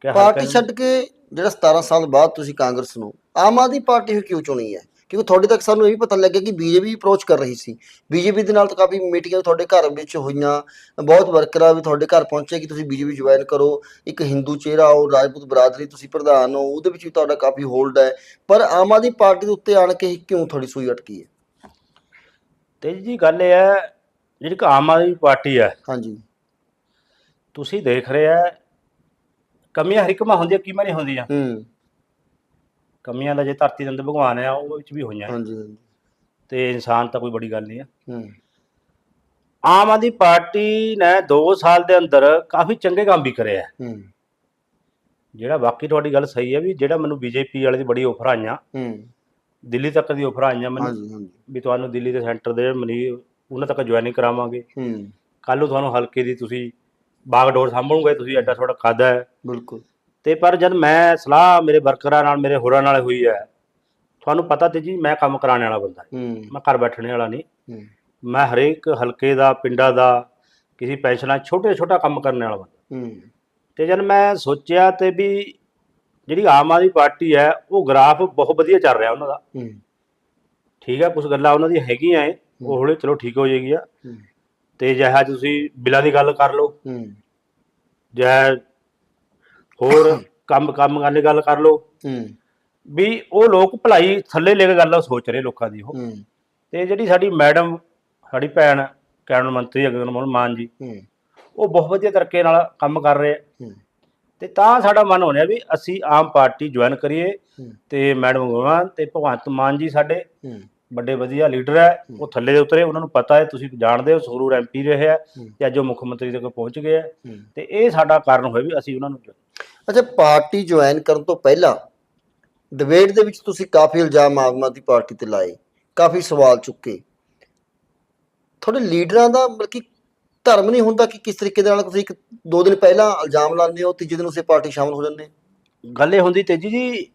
Speaker 2: ਕਿਆ ਹਰ
Speaker 1: ਪਾਰਟੀ ਛੱਡ ਕੇ ਜਿਹੜਾ 17 ਸਾਲ ਬਾਅਦ ਤੁਸੀਂ ਕਾਂਗਰਸ ਨੂੰ ਆਮ ਆਦਮੀ ਪਾਰਟੀ ਹੀ ਕਿਉਂ ਚੁਣੀ ਹੈ? ਕਿਉਂਕਿ ਤੁਹਾਡੇ ਤੱਕ ਸਾਨੂੰ ਇਹ ਵੀ ਪਤਾ ਲੱਗਿਆ ਕਿ ਬੀਜੇਪੀ ਅਪਰੋਚ ਕਰ ਰਹੀ ਸੀ। ਬੀਜੇਪੀ ਦੇ ਨਾਲ ਤਾਂ ਕਾਫੀ ਮੀਟਿੰਗਾਂ ਤੁਹਾਡੇ ਘਰ ਵਿੱਚ ਹੋਈਆਂ ਬਹੁਤ ਵਰਕਰਾਂ ਵੀ ਤੁਹਾਡੇ ਘਰ ਪਹੁੰਚੇ ਕਿ ਤੁਸੀਂ ਬੀਜੇਪੀ ਜੁਆਇਨ ਕਰੋ। ਇੱਕ ਹਿੰਦੂ ਚਿਹਰਾ ਹੋ ਰਾਜਪੂਤ ਬਰਾਦਰੀ ਤੁਸੀਂ ਪ੍ਰਧਾਨ ਹੋ ਉਹਦੇ ਵਿੱਚ ਵੀ ਤੁਹਾਡਾ ਕਾਫੀ ਹੋਲਡ ਹੈ। ਪਰ ਆਮ ਆਦਮੀ ਪਾਰਟੀ ਦੇ ਉੱਤੇ ਆਣ ਕੇ ਕਿਉਂ ਤੁਹਾਡੀ ਸੂਈ ਅਟਕੀ ਹੈ?
Speaker 2: ਤੇ ਜੀ ਗੱਲ ਇਹ ਹੈ ਜਿਹੜੀ ਕਿ ਆਮ ਆਦਮੀ ਪਾਰਟੀ ਹੈ
Speaker 1: ਹਾਂਜੀ।
Speaker 2: ਤੁਸੀਂ ਦੇਖ ਰਹੇ ਆ ਕਮੀਆਂ ਹਰ ਇੱਕ ਮਾ ਹੁੰਦੀਆਂ ਕਿਵੇਂ ਨਹੀਂ ਹੁੰਦੀਆਂ।
Speaker 1: ਹੂੰ।
Speaker 2: ਕਮੀਆਂ ਦਾ ਜੇ ਧਰਤੀ ਦੇ ਅੰਦਰ ਭਗਵਾਨ ਆ ਉਹ ਵਿੱਚ ਵੀ ਹੋਈਆਂ
Speaker 1: ਹਾਂਜੀ ਹਾਂਜੀ।
Speaker 2: ਤੇ ਇਨਸਾਨ ਤਾਂ ਕੋਈ ਬੜੀ ਗੱਲ ਨਹੀਂ ਹੈ
Speaker 1: ਹੂੰ।
Speaker 2: ਆਮ ਆਦਮੀ ਪਾਰਟੀ ਨੇ 2 ਸਾਲ ਦੇ ਅੰਦਰ ਕਾਫੀ ਚੰਗੇ ਕੰਮ ਵੀ ਕਰਿਆ ਹੈ।
Speaker 1: ਹੂੰ।
Speaker 2: ਜਿਹੜਾ ਬਾਕੀ ਤੁਹਾਡੀ ਗੱਲ ਸਹੀ ਹੈ ਵੀ ਜਿਹੜਾ ਮੈਨੂੰ ਬੀਜੇਪੀ ਵਾਲੇ ਦੀ ਬੜੀ ਆਫਰ ਆਈਆਂ
Speaker 1: ਹੂੰ।
Speaker 2: ਦਿੱਲੀ ਤੱਕ ਦੀ ਆਫਰ ਆਈਆਂ ਮੈਨੂੰ
Speaker 1: ਹਾਂਜੀ ਹਾਂਜੀ।
Speaker 2: ਵੀ ਤੁਹਾਨੂੰ ਦਿੱਲੀ ਦੇ ਸੈਂਟਰ ਦੇ ਮਨੀ ਉਹਨਾਂ ਤੱਕ ਜੁਆਇਨਿੰਗ ਕਰਾਵਾਂਗੇ।
Speaker 1: ਹੂੰ।
Speaker 2: ਕੱਲ ਨੂੰ ਤੁਹਾਨੂੰ ਹਲਕੇ ਦੀ ਤੁਸੀਂ ਬਾਗਡੋਰ ਸਾਂਭੋਗੇ ਤੁਸੀਂ ਐਡਾ ਤੁਹਾਡਾ ਖਾਦਾ ਹੈ।
Speaker 1: ਬਿਲਕੁਲ।
Speaker 2: ਤੇ ਪਰ ਜਦ ਮੈਂ ਸਲਾਹ ਮੇਰੇ ਵਰਕਰਾਂ ਨਾਲ ਮੇਰੇ ਹੋਰਾਂ ਨਾਲ ਹੋਈ ਹੈ ਤੁਹਾਨੂੰ ਪਤਾ ਤੇ ਜੀ ਮੈਂ ਕੰਮ ਕਰਾਉਣ ਵਾਲਾ ਬੰਦਾ ਮੈਂ ਘਰ ਬੈਠਣੇ ਵਾਲਾ ਨਹੀਂ। ਮੈਂ ਹਰੇਕ ਹਲਕੇ ਦਾ ਪਿੰਡਾਂ ਦਾ ਕਿਸੇ ਪੈਨਸ਼ਨਾਂ ਛੋਟੇ ਛੋਟਾ ਕੰਮ ਕਰਨ ਵਾਲਾ ਬੰਦਾ। ਤੇ ਜਦ ਮੈਂ ਸੋਚਿਆ ਤੇ ਵੀ ਜਿਹੜੀ ਆਮ ਆਦਮੀ ਪਾਰਟੀ ਹੈ ਉਹ ਗ੍ਰਾਫ ਬਹੁਤ ਵਧੀਆ ਚੱਲ ਰਿਹਾ ਉਹਨਾਂ ਦਾ। ਠੀਕ ਹੈ ਕੁਝ ਗੱਲਾਂ ਉਹਨਾਂ ਦੀ ਹੈਗੀਆਂ ਐ। ਉਹ ਹੌਲੀ ਚਲੋ ਠੀਕ ਹੋ ਜਾਏਗੀ ਆ। ਤੇ ਜਿਹੜਾ ਤੁਸੀਂ ਬਿੱਲਾਂ ਦੀ ਗੱਲ ਕਰ ਲਓ।
Speaker 1: ਹੂੰ।
Speaker 2: ਜਾਂ ਹੋਰ ਕੰਮ ਕੰਮ ਕਰਨ ਗੱਲ ਕਰ ਲਓ।
Speaker 1: ਹੂੰ।
Speaker 2: ਵੀ ਉਹ ਲੋਕ ਭਲਾਈ ਥੱਲੇ ਲੈ ਕੇ ਗੱਲ ਸੋਚ ਰਹੇ ਲੋਕਾਂ ਦੀ ਉਹ।
Speaker 1: ਹੂੰ।
Speaker 2: ਤੇ ਜਿਹੜੀ ਸਾਡੀ ਮੈਡਮ ਸਾਡੀ ਭੈਣ ਕੈਬਨਿਟ ਮੰਤਰੀ ਅਗਨ ਮਾਨ ਜੀ
Speaker 1: ਹੂੰ।
Speaker 2: ਉਹ ਬਹੁਤ ਵਧੀਆ ਤਰੀਕੇ ਨਾਲ ਕੰਮ ਕਰ ਰਹੇ ਆ।
Speaker 1: ਹੂੰ।
Speaker 2: ਤੇ ਤਾਂ ਸਾਡਾ ਮਨ ਹੋਣਿਆ ਵੀ ਅਸੀਂ ਆਮ ਪਾਰਟੀ ਜੁਆਇਨ ਕਰੀਏ
Speaker 1: ਹੂੰ।
Speaker 2: ਤੇ ਮੈਡਮ ਭਗਵਾਨ ਤੇ ਭਗਵੰਤ ਮਾਨ ਜੀ ਸਾਡੇ
Speaker 1: ਹੂੰ।
Speaker 2: ਵੱਡੇ ਵਧੀਆ ਲੀਡਰ ਹੈ ਉਹ ਥੱਲੇ ਦੇ ਉਤਰੇ ਉਹਨਾਂ ਨੂੰ ਪਤਾ ਹੈ ਤੁਸੀਂ ਜਾਣਦੇ ਹੋ ਸਰੂਰ ਐਮਪੀ ਰਹੇ ਆ
Speaker 1: ਹੂੰ।
Speaker 2: ਤੇ ਅੱਜ ਉਹ ਮੁੱਖ ਮੰਤਰੀ ਤੱਕ ਪਹੁੰਚ ਗਏ ਆ।
Speaker 1: ਹੂੰ।
Speaker 2: ਤੇ ਇਹ ਸਾਡਾ ਕਾਰਨ ਹੋਇਆ ਵੀ ਅਸੀਂ ਉਹਨਾਂ ਨੂੰ
Speaker 1: ਅੱਛਾ ਪਾਰਟੀ ਜੁਆਇਨ ਕਰਨ ਤੋਂ ਪਹਿਲਾਂ ਡਿਬੇਟ ਦੇ ਵਿੱਚ ਤੁਸੀਂ ਕਾਫੀ ਇਲਜ਼ਾਮ ਆਮ ਆਦਮੀ ਪਾਰਟੀ ਤੇ ਲਾਏ ਕਾਫੀ ਸਵਾਲ ਚੁੱਕੇ। ਤੁਹਾਡੇ ਲੀਡਰਾਂ ਦਾ ਬਲਕਿ ਧਰਮ ਨਹੀਂ ਹੁੰਦਾ ਕਿ ਕਿਸ ਤਰੀਕੇ ਦੇ ਨਾਲ ਤੁਸੀਂ ਇੱਕ ਦੋ ਦਿਨ ਪਹਿਲਾਂ ਇਲਜ਼ਾਮ ਲਾਉਂਦੇ ਹੋ ਤੀਜੇ ਦਿਨ ਉਸੇ ਪਾਰਟੀ ਸ਼ਾਮਲ ਹੋ ਜਾਂਦੇ?
Speaker 2: ਗੱਲ ਇਹ ਹੁੰਦੀ ਤੇਜੀ ਜੀ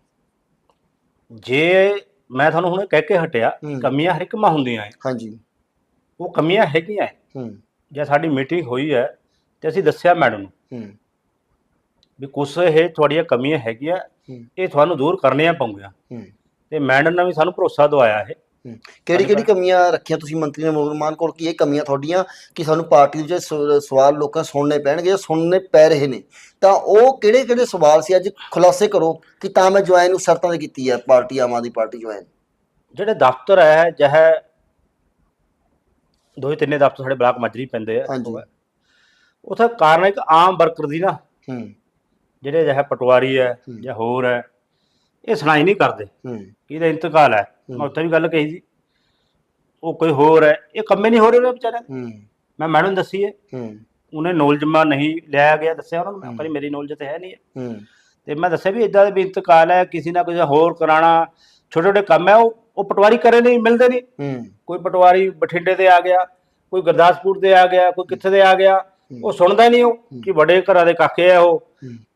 Speaker 2: ਜੇ ਮੈਂ ਤੁਹਾਨੂੰ ਹੁਣ ਕਹਿ ਕੇ ਹਟਿਆ। ਕਮੀਆਂ ਹਰ ਇੱਕ ਮਾ ਹੁੰਦੀਆਂ ਹੈ
Speaker 1: ਹਾਂਜੀ।
Speaker 2: ਉਹ ਕਮੀਆਂ ਹੈਗੀਆਂ। ਹੂੰ। ਜੇ ਸਾਡੀ ਮੀਟਿੰਗ ਹੋਈ ਹੈ ਤੇ ਅਸੀਂ ਦੱਸਿਆ ਮੈਡਮ ਨੂੰ।
Speaker 1: ਹੂੰ।
Speaker 2: ਵੀ ਕੁਛ ਇਹ ਤੁਹਾਡੀਆਂ ਕਮੀਆਂ ਹੈਗੀਆਂ ਇਹ ਤੁਹਾਨੂੰ ਦੂਰ ਕਰਨੀਆਂ ਪਊਗੀਆਂ। ਤੇ ਮੈਡਮ ਨੇ ਵੀ ਸਾਨੂੰ ਭਰੋਸਾ ਦਵਾਇਆ ਹੈ।
Speaker 1: ਕਿਹੜੀ ਕਿਹੜੀ ਕਮੀਆਂ ਰੱਖੀਆਂ ਤੁਸੀਂ ਮੰਤਰੀ ਨੇ? ਮੁਸਲਮਾਨ ਕੋਲ ਕੀ ਇਹ ਕਮੀਆਂ ਤੁਹਾਡੀਆਂ ਕਿ ਸਾਨੂੰ ਪਾਰਟੀ ਦੇ ਸਵਾਲ ਲੋਕਾਂ ਸੁਣਨੇ ਪੈਣਗੇ ਸੁਣਨੇ ਪੈ ਰਹੇ ਨੇ? ਤਾਂ ਉਹ ਕਿਹੜੇ ਕਿਹੜੇ ਸਵਾਲ ਸੀ? ਅੱਜ ਖੁਲਾਸੇ ਕਰੋ ਕਿ ਤਾਂ ਮੈਂ ਜੁਆਇਨ ਨੂੰ ਸ਼ਰਤਾਂ ਤੇ ਕੀਤੀ ਹੈ party Aam Aadmi party join.
Speaker 2: ਜਿਹੜੇ ਦਫ਼ਤਰ ਹੈ ਜਹ ਦੋ ਹੀ ਤਿੰਨੇ ਦਫ਼ਤਰ ਸਾਡੇ ਬਲਾਕ ਮਜਰੀ ਪੈਂਦੇ ਆ। ਉਥੇ ਕਾਰਨ ਇੱਕ ਆਮ ਵਰਕਰ ਦੀ ਨਾ
Speaker 1: ਹੂੰ।
Speaker 2: ਜਿਹੜੇ ਜਹ ਪਟਵਾਰੀ ਹੈ। ਜਾਂ ਹੋਰ ਹੈ ਇਹ ਸੁਣਾਈ ਨਹੀਂ ਕਰਦੇ। ਇਹਦਾ ਇੰਤਕਾਲ ਹੈ। ਮੈਂ ਉੱਥੇ ਵੀ ਗੱਲ ਕਹੀ ਸੀ। ਉਹ ਕੋਈ ਹੋਰ ਹੈ ਇਹ ਕੰਮੇ ਨਹੀਂ ਹੋ ਰਹੇ ਉਹਦੇ ਵਿਚਾਰੇ
Speaker 1: ਹੂੰ।
Speaker 2: ਮੈਂ ਮੈਡਮ ਦੱਸੀ ਹੈ। ਉਹਨੇ ਨੌਲੇਜ ਮਾ ਨਹੀਂ ਲਿਆ ਗਿਆ ਦੱਸਿਆ ਉਹਨਾਂ। ਨੂੰ। ਕਹਿੰਦੀ ਮੇਰੀ ਨੌਲੇਜ ਤੇ ਹੈ ਨਹੀਂ ਹੈ। ਤੇ ਮੈਂ ਦੱਸਿਆ ਵੀ ਇਦਾਂ ਦੇ ਵੀ ਇੰਤਕਾਲ ਹੈ ਕਿਸੇ ਨਾ ਕਿਸੇ ਹੋਰ ਕਰਾਣਾ ਛੋਟੇ ਛੋਟੇ ਕੰਮ ਹੈ ਉਹ ਉਹ ਪਟਵਾਰੀ ਕਰੇ ਨਹੀਂ ਮਿਲਦੇ ਨਹੀਂ।
Speaker 1: ਹੂੰ।
Speaker 2: ਕੋਈ ਪਟਵਾਰੀ ਬਠਿੰਡੇ ਦੇ ਆ ਗਿਆ ਕੋਈ ਗੁਰਦਾਸਪੁਰ ਦੇ ਆ ਗਿਆ ਕੋਈ ਕਿੱਥੇ ਦੇ ਆ ਗਿਆ। ਉਹ ਸੁਣਦਾ ਨਹੀਂ ਉਹ ਕਿ ਵੱਡੇ ਘਰਾਂ ਦੇ ਕਾਕੇ ਆ ਉਹ।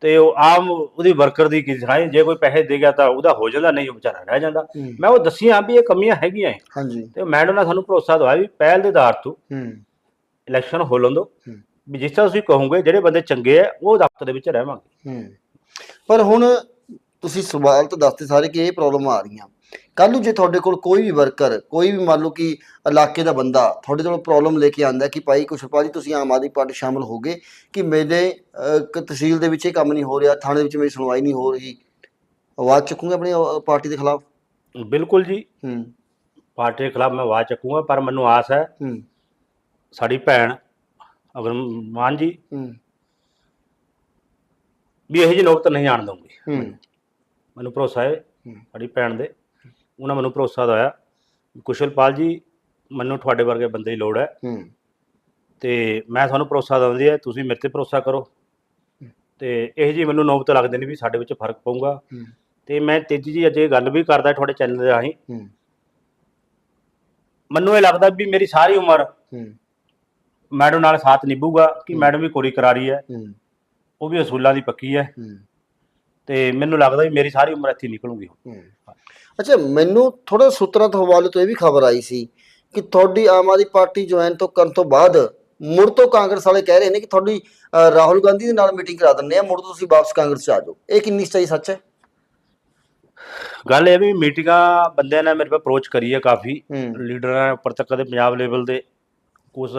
Speaker 2: ਤੇ ਉਹ ਆਮ ਉਹਦੀ ਵਰਕਰ ਦੀ ਕੀ ਸੁਣਾਈ ਜੇ ਕੋਈ ਪੈਸੇ ਦੇ ਗਿਆ ਤਾਂ ਉਹਦਾ ਹੋ ਜਾਂਦਾ ਨਹੀਂ ਉਹ ਵਿਚਾਰਾ ਰਹਿ ਜਾਂਦਾ। ਮੈਂ ਉਹ ਦੱਸੀਆਂ ਵੀ ਇਹ ਕਮੀਆਂ ਹੈਗੀਆਂ।
Speaker 1: ਹਾਂਜੀ।
Speaker 2: ਤੇ ਮੈਡਮ ਨੇ ਸਾਨੂੰ ਭਰੋਸਾ ਦਵਾਇਆ ਵੀ ਪਹਿਲ ਦੇ ਆਧਾਰ ਤੋਂ ਇਲੈਕਸ਼ਨ ਹੋ। ਲੰਦੋ। ਵੀ ਜਿਸ ਤਰ੍ਹਾਂ ਤੁਸੀਂ ਕਹੋਗੇ ਜਿਹੜੇ ਬੰਦੇ ਚੰਗੇ ਆ ਉਹ ਦਫ਼ਤਰ ਦੇ ਵਿੱਚ ਰਹਿਵਾਂਗੇ।
Speaker 1: ਪਰ ਹੁਣ ਤੁਸੀਂ ਸਵਾਲ ਤਾਂ ਦੱਸਦੇ ਸਾਰੇ ਕਿ ਇਹ ਪ੍ਰੋਬਲਮ ਆ ਰਹੀਆਂ। ਕੱਲ ਨੂੰ ਜੇ ਤੁਹਾਡੇ ਕੋਲ ਕੋਈ ਵੀ ਵਰਕਰ ਕੋਈ ਵੀ ਮੰਨ ਲਓ ਕਿ ਇਲਾਕੇ ਦਾ ਬੰਦਾ ਤੁਹਾਡੇ ਕੋਲ ਪ੍ਰੋਬਲਮ ਲੈ ਕੇ ਆਂਦਾ ਕਿ ਭਾਈ ਕੁਸ਼ਪਾਲ ਜੀ ਤੁਸੀਂ ਆਮ ਆਦਮੀ ਪਾਰਟੀ ਸ਼ਾਮਲ ਹੋ ਗਏ ਕਿ ਮੇਰੇ ਤਹਿਸੀਲ ਦੇ ਵਿੱਚ ਇਹ ਕੰਮ ਨਹੀਂ ਹੋ ਰਿਹਾ ਥਾਣੇ ਦੇ ਵਿੱਚ ਮੇਰੀ ਸੁਣਵਾਈ ਨਹੀਂ ਹੋ ਰਹੀ। ਆਵਾਜ਼ ਚੁੱਕੂਗੇ ਆਪਣੀ ਪਾਰਟੀ ਦੇ ਖਿਲਾਫ?
Speaker 2: ਬਿਲਕੁਲ ਜੀ।
Speaker 1: ਹੂੰ।
Speaker 2: ਪਾਰਟੀ ਦੇ ਖਿਲਾਫ ਮੈਂ ਆਵਾਜ਼ ਚੱਕੂਗਾ ਪਰ ਮੈਨੂੰ ਆਸ ਹੈ
Speaker 1: ਹੂੰ।
Speaker 2: ਸਾਡੀ ਭੈਣ ਅਗਰ ਮਾਨ ਜੀ
Speaker 1: ਹੂੰ।
Speaker 2: ਵੀ ਇਹੋ ਜਿਹੀ ਨੌਬਤ ਨਹੀਂ ਆਣ ਦਊਂਗੀ।
Speaker 1: ਹੂੰ।
Speaker 2: ਮੈਨੂੰ ਭਰੋਸਾ ਹੂੰ। ਸਾਡੀ ਭੈਣ ਦੇ। ਉਹਨਾਂ ਮੈਨੂੰ ਭਰੋਸਾ ਦਵਾਇਆ ਕੁਸ਼ਲਪਾਲ ਜੀ ਮੈਨੂੰ ਤੁਹਾਡੇ ਵਰਗੇ ਬੰਦੇ ਦੀ ਲੋੜ ਹੈ।
Speaker 1: ਹੂੰ।
Speaker 2: ਤੇ ਮੈਂ ਤੁਹਾਨੂੰ ਭਰੋਸਾ ਦਿੰਦੀ ਹੈ ਤੁਸੀਂ ਮੇਰੇ ਤੇ ਭਰੋਸਾ ਕਰੋ। ਤੇ ਇਹ ਜੀ ਮੈਨੂੰ ਨੌਬਤ ਲੱਗਦੇ ਨੇ ਵੀ ਸਾਡੇ ਵਿੱਚ ਫ਼ਰਕ ਪਊਗਾ। ਤੇ ਮੈਂ ਤੇਜੀ ਜੀ ਅੱਜ ਗੱਲ ਵੀ ਕਰਦਾ ਤੁਹਾਡੇ ਚੈਨਲ ਦੇ ਰਾਹੀਂ। ਮੈਨੂੰ ਇਹ ਲੱਗਦਾ ਵੀ ਮੇਰੀ ਸਾਰੀ ਉਮਰ ਮੈਡਮ ਨਾਲ ਸਾਥ ਨਿਭੂਗਾ ਕਿ। ਮੈਡਮ ਵੀ ਕੋਰੀ ਕਰਾਰੀ ਹੈ। ਉਹ ਵੀ ਅਸੂਲਾਂ ਦੀ ਪੱਕੀ ਹੈ। ਤੇ ਮੈਨੂੰ ਲੱਗਦਾ ਵੀ ਮੇਰੀ ਸਾਰੀ ਉਮਰ ਇੱਥੇ ਨਿਕਲੂਗੀ।
Speaker 1: ਅੱਛਾ ਮੈਨੂੰ ਥੋੜਾ ਸੂਤਰਾਂ ਤੋਂ ਹਵਾਲੇ ਤੋਂ ਇਹ ਵੀ ਖਬਰ ਆਈ ਸੀ ਕਿ ਤੁਹਾਡੀ ਆਮ ਆਦਮੀ ਪਾਰਟੀ ਜੁਆਇਨ ਤੋਂ ਕਰਨ ਤੋਂ ਬਾਅਦ ਮੁੜ ਤੋਂ ਕਾਂਗਰਸ ਵਾਲੇ ਕਹਿ ਰਹੇ ਨੇ ਕਿ ਤੁਹਾਡੀ ਰਾਹੁਲ ਗਾਂਧੀ ਦੇ ਨਾਲ ਮੀਟਿੰਗ ਕਰਾ ਦਿੰਦੇ ਆ ਮੁੜ ਤੋਂ ਤੁਸੀਂ ਵਾਪਸ ਕਾਂਗਰਸ ਚ ਆ ਜਾਓ। ਇਹ ਕਿੰਨੀ ਸਹੀ ਸੱਚ ਹੈ?
Speaker 2: ਗੱਲ ਇਹ ਵੀ ਮੀਟਿੰਗਾਂ ਬੰਦਿਆਂ ਨੇ ਮੇਰੇ ਕੋਲ ਅਪਰੋਚ ਕਰੀ ਹੈ ਕਾਫੀ। ਲੀਡਰਾਂ ਉੱਪਰ ਤੱਕ ਦੇ ਪੰਜਾਬ ਲੈਵਲ ਦੇ ਕੁਝ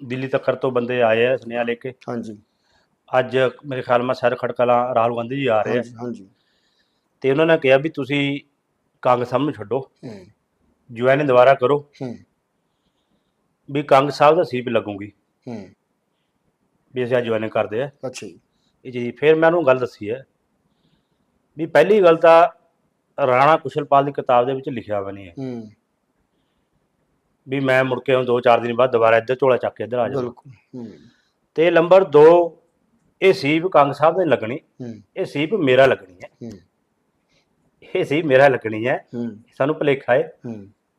Speaker 2: ਦਿੱਲੀ ਤੱਕ ਤੋਂ ਬੰਦੇ ਆਏ ਆ ਸੁਨੇਹਾ ਲੈ ਕੇ।
Speaker 1: ਹਾਂਜੀ।
Speaker 2: ਅੱਜ ਮੇਰੇ ਖਿਆਲ ਮੈਂ ਸਰ ਖੜਕਲਾ ਰਾਹੁਲ ਗਾਂਧੀ ਜੀ ਆ ਰਹੇ ਆ।
Speaker 1: ਹਾਂਜੀ।
Speaker 2: ਤੇ ਉਹਨਾਂ ਨੇ ਕਿਹਾ ਵੀ ਤੁਸੀਂ ਕਾਂਗਰਸ ਸਾਹਿਬ ਨੂੰ ਛੱਡੋ।
Speaker 1: ਹੂੰ।
Speaker 2: ਜੁਆਇਨ ਦੁਬਾਰਾ ਕਰੋ। ਵੀ ਕਾਂਗਰਸ ਸਾਹਿਬ ਦਾ ਸੀਪ ਲੱਗੂਗੀ। ਵੀ ਅਸੀਂ ਜੁਆਇਨ ਕਰਦੇ ਆ।
Speaker 1: ਅੱਛਾ ਜੀ।
Speaker 2: ਇਹ ਜੀ ਫਿਰ ਮੈਂ ਉਹਨੂੰ ਗੱਲ ਦੱਸੀ ਹੈ। ਵੀ ਪਹਿਲੀ ਗੱਲ ਤਾਂ ਰਾਣਾ ਕੁਸ਼ਲਪਾਲ ਦੀ ਕਿਤਾਬ ਦੇ ਵਿੱਚ ਲਿਖਿਆ ਹੋਇਆ ਨਹੀਂ ਹੈ। ਵੀ ਮੈਂ ਮੁੜ ਕੇ ਹੁਣ 2-4 ਦਿਨ ਬਾਅਦ ਦੁਬਾਰਾ ਇੱਧਰ ਝੋਲਾ ਚੱਕ ਕੇ ਇੱਧਰ ਆ ਜਾਵਾਂ ਤੇ ਨੰਬਰ 2 ਇਹ ਸੀਪ ਕਾਂਗਰਸ ਸਾਹਿਬ ਦੇ ਲੱਗਣੀ। ਇਹ ਸੀਪ ਮੇਰਾ ਲੱਗਣੀ ਹੂੰ। ਇਹ ਸੀਪ ਮੇਰਾ ਲੱਗਣੀ ਹੈ। ਸਾਨੂੰ ਭੁਲੇਖਾ ਹੈ।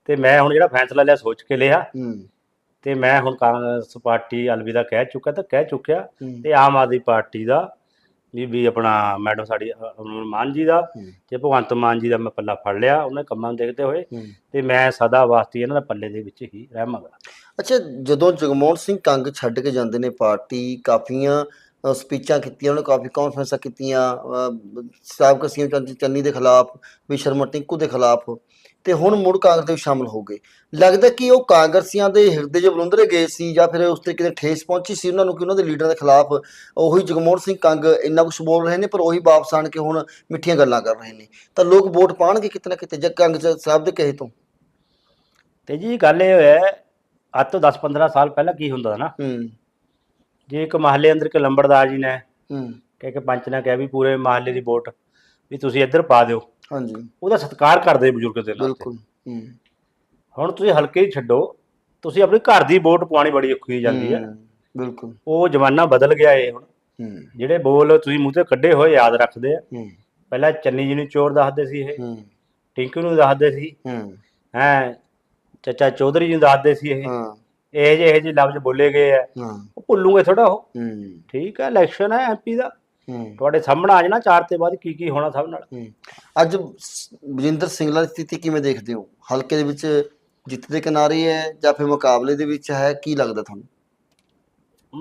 Speaker 2: ਤੇ ਮੈਂ ਹੁਣ ਜਿਹੜਾ ਫੈਸਲਾ ਲਿਆ ਸੋਚ ਕੇ ਲਿਆ। ਤੇ ਮੈਂ ਹੁਣ ਕਾਂਗਰਸ ਪਾਰਟੀ ਅਲਵਿਦਾ ਕਹਿ ਚੁੱਕਾ ਤਾਂ ਕਹਿ ਚੁੱਕਿਆ। ਤੇ ਆਮ ਆਦਮੀ ਪਾਰਟੀ ਦਾ ਵੀ ਵੀ ਆਪਣਾ ਮੈਡਮ ਸਾਡੀ ਮਾਨ ਜੀ ਦਾ। ਤੇ ਭਗਵੰਤ ਮਾਨ ਜੀ ਦਾ ਮੈਂ ਪੱਲਾ ਫੜ ਲਿਆ ਉਹਨਾਂ ਕੰਮਾਂ ਦੇਖਦੇ ਹੋਏ। ਤੇ ਮੈਂ ਸਦਾ ਵਾਸਤੇ ਇਹਨਾਂ ਦਾ ਪੱਲੇ ਦੇ ਵਿੱਚ ਹੀ ਰਹਿਵਾਂਗਾ।
Speaker 1: ਅੱਛਾ ਜਦੋਂ ਜਗਮੋਹਨ ਸਿੰਘ ਕੰਗ ਛੱਡ ਕੇ ਜਾਂਦੇ ਨੇ ਪਾਰਟੀ ਕਾਫੀਆਂ ਸਪੀਚਾਂ ਕੀਤੀਆਂ ਉਹਨੇ ਕਾਫੀ ਕਾਨਫਰੰਸਾਂ ਕੀਤੀਆਂ ਸਾਬਕਾ ਸੀਐਮ ਚੰਨੀ ਦੇ ਖਿਲਾਫ ਵੀ ਸ਼ਰਮਾ ਟਿੰਕੂ ਦੇ ਖਿਲਾਫ ਤੇ ਹੁਣ ਮੁੜ ਕਾਂਗਰਸ ਦੇ ਸ਼ਾਮਲ ਹੋ ਗਏ। ਲੱਗਦਾ ਕਿ ਉਹ ਕਾਂਗਰਸੀਆਂ ਦੇ ਹਿਰਦੇ 'ਚ ਬਲੁੰਦਰੇ ਗਏ ਸੀ ਜਾਂ ਫਿਰ ਉਸ ਤਰੀਕੇ ਦੇ ਠੇਸ ਪਹੁੰਚੀ ਸੀ ਉਹਨਾਂ ਨੂੰ ਕਿ ਉਹਨਾਂ ਦੇ ਲੀਡਰ ਦੇ ਖਿਲਾਫ ਉਹੀ ਜਗਮੋਹਨ ਸਿੰਘ ਕੰਗ ਇੰਨਾ ਕੁਝ ਬੋਲ ਰਹੇ ਨੇ ਪਰ ਉਹੀ ਵਾਪਸ ਆਣ ਕੇ ਹੁਣ ਮਿੱਠੀਆਂ ਗੱਲਾਂ ਕਰ ਰਹੇ ਨੇ। ਤਾਂ ਲੋਕ ਵੋਟ ਪਾਣਗੇ ਕਿਤੇ ਨਾ ਕਿਤੇ ਜੇ ਕੰਗ ਸਾਹਿਬ ਦੇ ਕਹੇ ਤੋਂ?
Speaker 2: ਤੇ ਜੀ ਗੱਲ ਇਹ ਹੈ ਅੱਜ ਤੋਂ 10-15 ਸਾਲ ਪਹਿਲਾਂ ਕੀ ਹੁੰਦਾ ਨਾ?
Speaker 1: ਹੂੰ।
Speaker 2: ਜੇ ਇੱਕ ਮਹੱਲੇ ਅੰਦਰ ਇੱਕ ਲੰਬੜਦਾਰ ਜੀ ਨੇ
Speaker 1: ਹੂੰ।
Speaker 2: ਕਹਿ ਕੇ ਪੰਚ ਨੇ ਕਿਹਾ ਵੀ ਪੂਰੇ ਮਹੱਲੇ ਦੀ ਵੋਟ ਵੀ ਤੁਸੀਂ ਇੱਧਰ ਪਾ ਦਿਓ।
Speaker 1: ਹਾਂਜੀ।
Speaker 2: ਉਹਦਾ ਸਤਿਕਾਰ ਕਰਦੇ ਬਜ਼ੁਰਗ ਦੇ ਨਾਲ
Speaker 1: ਬਿਲਕੁਲ ਹੂੰ।
Speaker 2: ਹੁਣ ਤੁਸੀਂ ਹਲਕੇ ਹੀ ਛੱਡੋ ਤੁਸੀਂ ਆਪਣੀ ਘਰ ਦੀ ਵੋਟ ਪਵਾਉਣੀ ਬੜੀ ਔਖੀ ਜਾਂਦੀ ਹੈ।
Speaker 1: ਬਿਲਕੁਲ।
Speaker 2: ਉਹ ਜ਼ਮਾਨਾ ਬਦਲ ਗਿਆ ਏ ਹੁਣ।
Speaker 1: ਹੂੰ।
Speaker 2: ਜਿਹੜੇ ਬੋਲ ਤੁਸੀਂ ਮੂੰਹ ਤੇ ਕੱਢੇ ਹੋਏ ਯਾਦ ਰੱਖਦੇ ਆ। ਪਹਿਲਾਂ ਚੰਨੀ ਜੀ ਨੂੰ ਚੋਰ ਦੱਸਦੇ ਸੀ ਇਹ। ਟਿੰਕੂ ਨੂੰ ਦੱਸਦੇ ਸੀ।
Speaker 1: ਹੂੰ।
Speaker 2: ਚਾਚਾ ਚੌਧਰੀ ਜੀ ਨੂੰ ਦੱਸਦੇ ਸੀ ਇਹ। ਇਹ ਜਿਹੇ ਇਹ ਜਿਹੇ ਲਫ਼ਜ਼ ਬੋਲੇ ਗਏ ਆ।
Speaker 1: ਹਾਂ।
Speaker 2: ਉਹ ਭੁੱਲੂਗੇ ਥੋੜਾ ਉਹ।
Speaker 1: ਹੂੰ।
Speaker 2: ਠੀਕ ਹੈ ਇਲੈਕਸ਼ਨ ਹੈ ਐਮਪੀ ਦਾ।
Speaker 1: ਹੂੰ।
Speaker 2: ਤੁਹਾਡੇ ਸਾਹਮਣੇ ਆ ਜਾਣਾ ਚਾਰ ਤੇ ਬਾਅਦ ਕੀ ਕੀ ਹੋਣਾ ਸਭ ਨਾਲ।
Speaker 1: ਹੂੰ। ਅੱਜ ਸ- ਬਜਿੰਦਰ ਸਿੰਘਲਾ ਦੀ ਸਥਿਤੀ ਕਿਵੇਂ ਦੇਖਦੇ ਹੋ? ਹਲਕੇ ਦੇ ਵਿੱਚ ਜਿੱਤ ਦੇ ਕਿਨਾਰੇ ਹੈ ਜਾਂ ਫਿਰ ਮੁਕਾਬਲੇ ਦੇ ਵਿੱਚ ਹੈ? ਕੀ ਲੱਗਦਾ ਤੁਹਾਨੂੰ?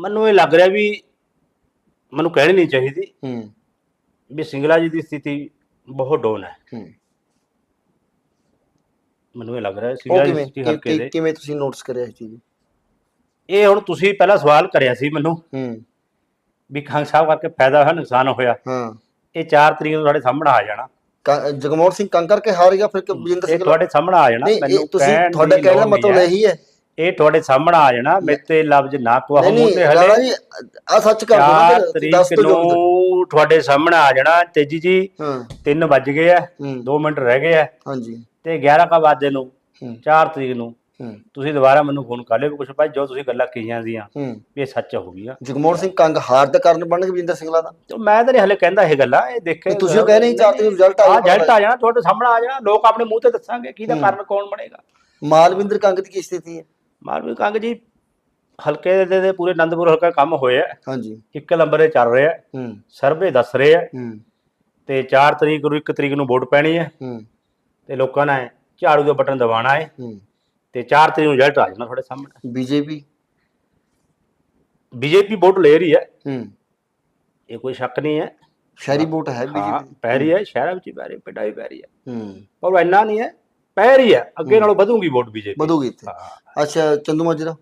Speaker 2: ਮੈਨੂੰ ਇਹ ਲੱਗ ਰਿਹਾ ਵੀ ਮੈਨੂੰ ਕਹਿਣੀ ਨਹੀਂ ਚਾਹੀਦੀ
Speaker 1: ਹੂੰ।
Speaker 2: ਵੀ ਸਿੰਗਲਾ ਜੀ ਦੀ ਸਥਿਤੀ ਬਹੁਤ ਡਾਊਨ ਹੈ।
Speaker 1: ਹੂੰ।
Speaker 2: ਮੈਨੂੰ ਇਹ ਲੱਗ ਰਿਹਾ
Speaker 1: ਉਹ
Speaker 2: ਸਿੰਗਲਾ ਦੀ
Speaker 1: ਕਿਵੇਂ?
Speaker 2: ਸਥਿਤੀ
Speaker 1: ਕਿ-
Speaker 2: ਹਲਕੇ
Speaker 1: ਕਿ-
Speaker 2: ਦੇ।
Speaker 1: ਕਿਵੇਂ ਤੁਸੀਂ ਨੋਟਿਸ ਕਰਿਆ ਇਹ ਚੀਜ਼
Speaker 2: ਇਹ ਹੁਣ ਤੁਸੀਂ ਪਹਿਲਾਂ ਸਵਾਲ ਕਰਿਆ ਸੀ ਮੈਨੂੰ
Speaker 1: ਹੂੰ।
Speaker 2: ਵੀ ਖਾਨ ਸਾਹਿਬ ਕਰਕੇ ਫਾਇਦਾ ਹੋਇਆ ਨੁਕਸਾਨ ਹੋਇਆ।
Speaker 1: ਹਾਂ।
Speaker 2: ਇਹ 4 ਤਰੀਕ ਨੂੰ ਤੁਹਾਡੇ ਸਾਹਮਣੇ ਆ ਜਾਣਾ।
Speaker 1: ਕ- ਜਗਮੋਹਨ ਸਿੰਘ ਕੰਕਰ ਕੇ ਹਾਰ ਗਿਆ ਫਿਰ ਕਿ ਬਜਿੰਦਰ
Speaker 2: ਇਹ
Speaker 1: ਸਿੰਘਲਾ
Speaker 2: ਤੁਹਾਡੇ ਸਾਹਮਣੇ ਆ ਜਾਣਾ।
Speaker 1: ਨਹੀਂ ਇਹ ਤੁਸੀਂ
Speaker 2: ਕਹਿਣ
Speaker 1: ਤੁਹਾਡਾ ਕਹਿਣ ਦਾ
Speaker 2: ਲੋੜ ਨਹੀਂ
Speaker 1: ਮਤਲਬ
Speaker 2: ਹੈ।
Speaker 1: ਇਹੀ ਹੈ।
Speaker 2: ਇਹ ਤੁਹਾਡੇ ਸਾਹਮਣੇ ਆ ਜਾਣਾ। ਮੇਰੇ ਤੇ ਲਫ਼ਜ਼ ਨਾ ਕਵਾਹੋ
Speaker 1: ਨਹੀਂ
Speaker 2: ਮੂੰਹ
Speaker 1: ਨਹੀਂ
Speaker 2: ਤੇ
Speaker 1: ਰਾਣਾ
Speaker 2: ਹਲੇ
Speaker 1: ਜੀ ਆ ਸੱਚ ਕਰ ਦੋ
Speaker 2: 4
Speaker 1: ਨਾ ਫਿਰ,
Speaker 2: ਤਰੀਕ
Speaker 1: ਦੱਸ ਦਿਓ ਵੀ
Speaker 2: ਨੂੰ ਤੁਹਾਡੇ ਸਾਹਮਣੇ ਆ ਜਾਣਾ। ਤੇਜੀ ਜੀ
Speaker 1: ਹਾਂ।
Speaker 2: 3 ਵੱਜ ਗਏ ਆ।
Speaker 1: ਹੂੰ।
Speaker 2: 2 ਮਿੰਟ ਰਹਿ ਗਏ ਆ।
Speaker 1: ਹਾਂਜੀ।
Speaker 2: ਤੇ 11 ਕਾ ਵਜੇ ਨੂੰ।
Speaker 1: ਹੂੰ।
Speaker 2: 4 ਤਰੀਕ ਨੂੰ। ਤੁਸੀਂ ਦੁਬਾਰਾ ਮੈਨੂੰ ਫੋਨ ਕਰ ਲਿਓ ਕੁਛ ਭਾਈ ਜੋ ਤੁਸੀਂ ਗੱਲਾਂ ਕਹੀਆਂ ਸੀਆਂ ਵੀ ਇਹ ਸੱਚ ਹੋ ਗਈਆਂ।
Speaker 1: ਜਗਮੋਹਨ ਸਿੰਘ ਕੰਗ ਹਾਰ ਦਾ ਕਾਰਨ ਬਣਨਗੇ ਬਜਿੰਦਰ ਸਿੰਘਲਾ ਦਾ?
Speaker 2: ਤੇ ਮੈਂ ਤਾਂ ਨਹੀਂ ਹਲੇ ਕਹਿੰਦਾ ਇਹ ਗੱਲਾਂ ਇਹ ਦੇਖੇ
Speaker 1: ਤੁਸੀਂ ਕਹਿ ਰਹੇ ਤਰੀਕ ਨੂੰ result ਆ ਜਾਣਾ।
Speaker 2: ਰਿਜ਼ਲਟ ਆ ਜਾਣਾ ਤੁਹਾਡੇ ਸਾਹਮਣੇ ਆ ਜਾਣਾ ਲੋਕ ਆਪਣੇ ਮੂੰਹ ਤੇ ਦੱਸਾਂਗੇ ਕਿਹਦਾ। ਕਾਰਨ ਕੌਣ ਬਣੇਗਾ।
Speaker 1: ਮਾਲਵਿੰਦਰ ਕੰਗ ਦੀ ਕੀ ਸਥਿਤੀ ਹੈ?
Speaker 2: ਮਾਲਵੀ ਕੰਗ ਜੀ ਹਲਕੇ ਦੇ ਦੇ ਪੂਰੇ ਆਨੰਦਪੁਰ ਹਲਕਾ ਕੰਮ ਹੋਇਆ
Speaker 1: ਹਾਂਜੀ।
Speaker 2: ਇੱਕ ਨੰਬਰ ਤੇ ਚੱਲ ਰਿਹਾ
Speaker 1: ਹੂੰ।
Speaker 2: ਸਰਵੇ ਦੱਸ ਰਹੇ ਆ
Speaker 1: ਹੂੰ।
Speaker 2: ਤੇ 4 ਤਰੀਕ ਨੂੰ 1 ਤਰੀਕ ਨੂੰ ਵੋਟ ਪੈਣੀ ਹੈ।
Speaker 1: ਹੂੰ।
Speaker 2: ਤੇ ਲੋਕਾਂ ਨੇ ਝਾੜੂ ਦਾ ਬਟਨ ਦਬਾਉਣਾ ਹੈ।
Speaker 1: ਹੂੰ।
Speaker 2: ਤੇ 4 ਤਰੀਕ ਨੂੰ ਰਿਜ਼ਲਟ ਆ ਜਾਣਾ ਤੁਹਾਡੇ ਸਾਹਮਣੇ।
Speaker 1: ਬੀਜੇਪੀ?
Speaker 2: ਬੀਜੇਪੀ ਵੋਟ ਲੈ ਰਹੀ ਹੈ।
Speaker 1: ਹੂੰ।
Speaker 2: ਇਹ ਕੋਈ ਸ਼ੱਕ ਨਹੀਂ ਹੈ।
Speaker 1: ਸ਼ਹਿਰੀ ਵੋਟ ਹੈ ਬੀਜੇਪੀ
Speaker 2: ਪੈ ਰਹੀ ਹੈ ਸ਼ਹਿਰਾਂ ਵਿੱਚ ਪੈ ਰਹੀ ਪਿੰਡਾਂ ਵੀ ਪੈ ਰਹੀ ਹੈ।
Speaker 1: ਹੂੰ।
Speaker 2: ਪਰ ਉਹ ਇੰਨਾ ਨਹੀਂ ਹੈ ਪੈ ਰਹੀ ਹੈ। ਅੱਗੇ ਨਾਲੋਂ ਵਧੂਗੀ ਵੋਟ ਬੀਜੇਪੀ।
Speaker 1: ਵਧੂਗੀ ਇੱਥੇ। ਅੱਛਾ ਚੰਦੂ ਮਾਜਰਾ?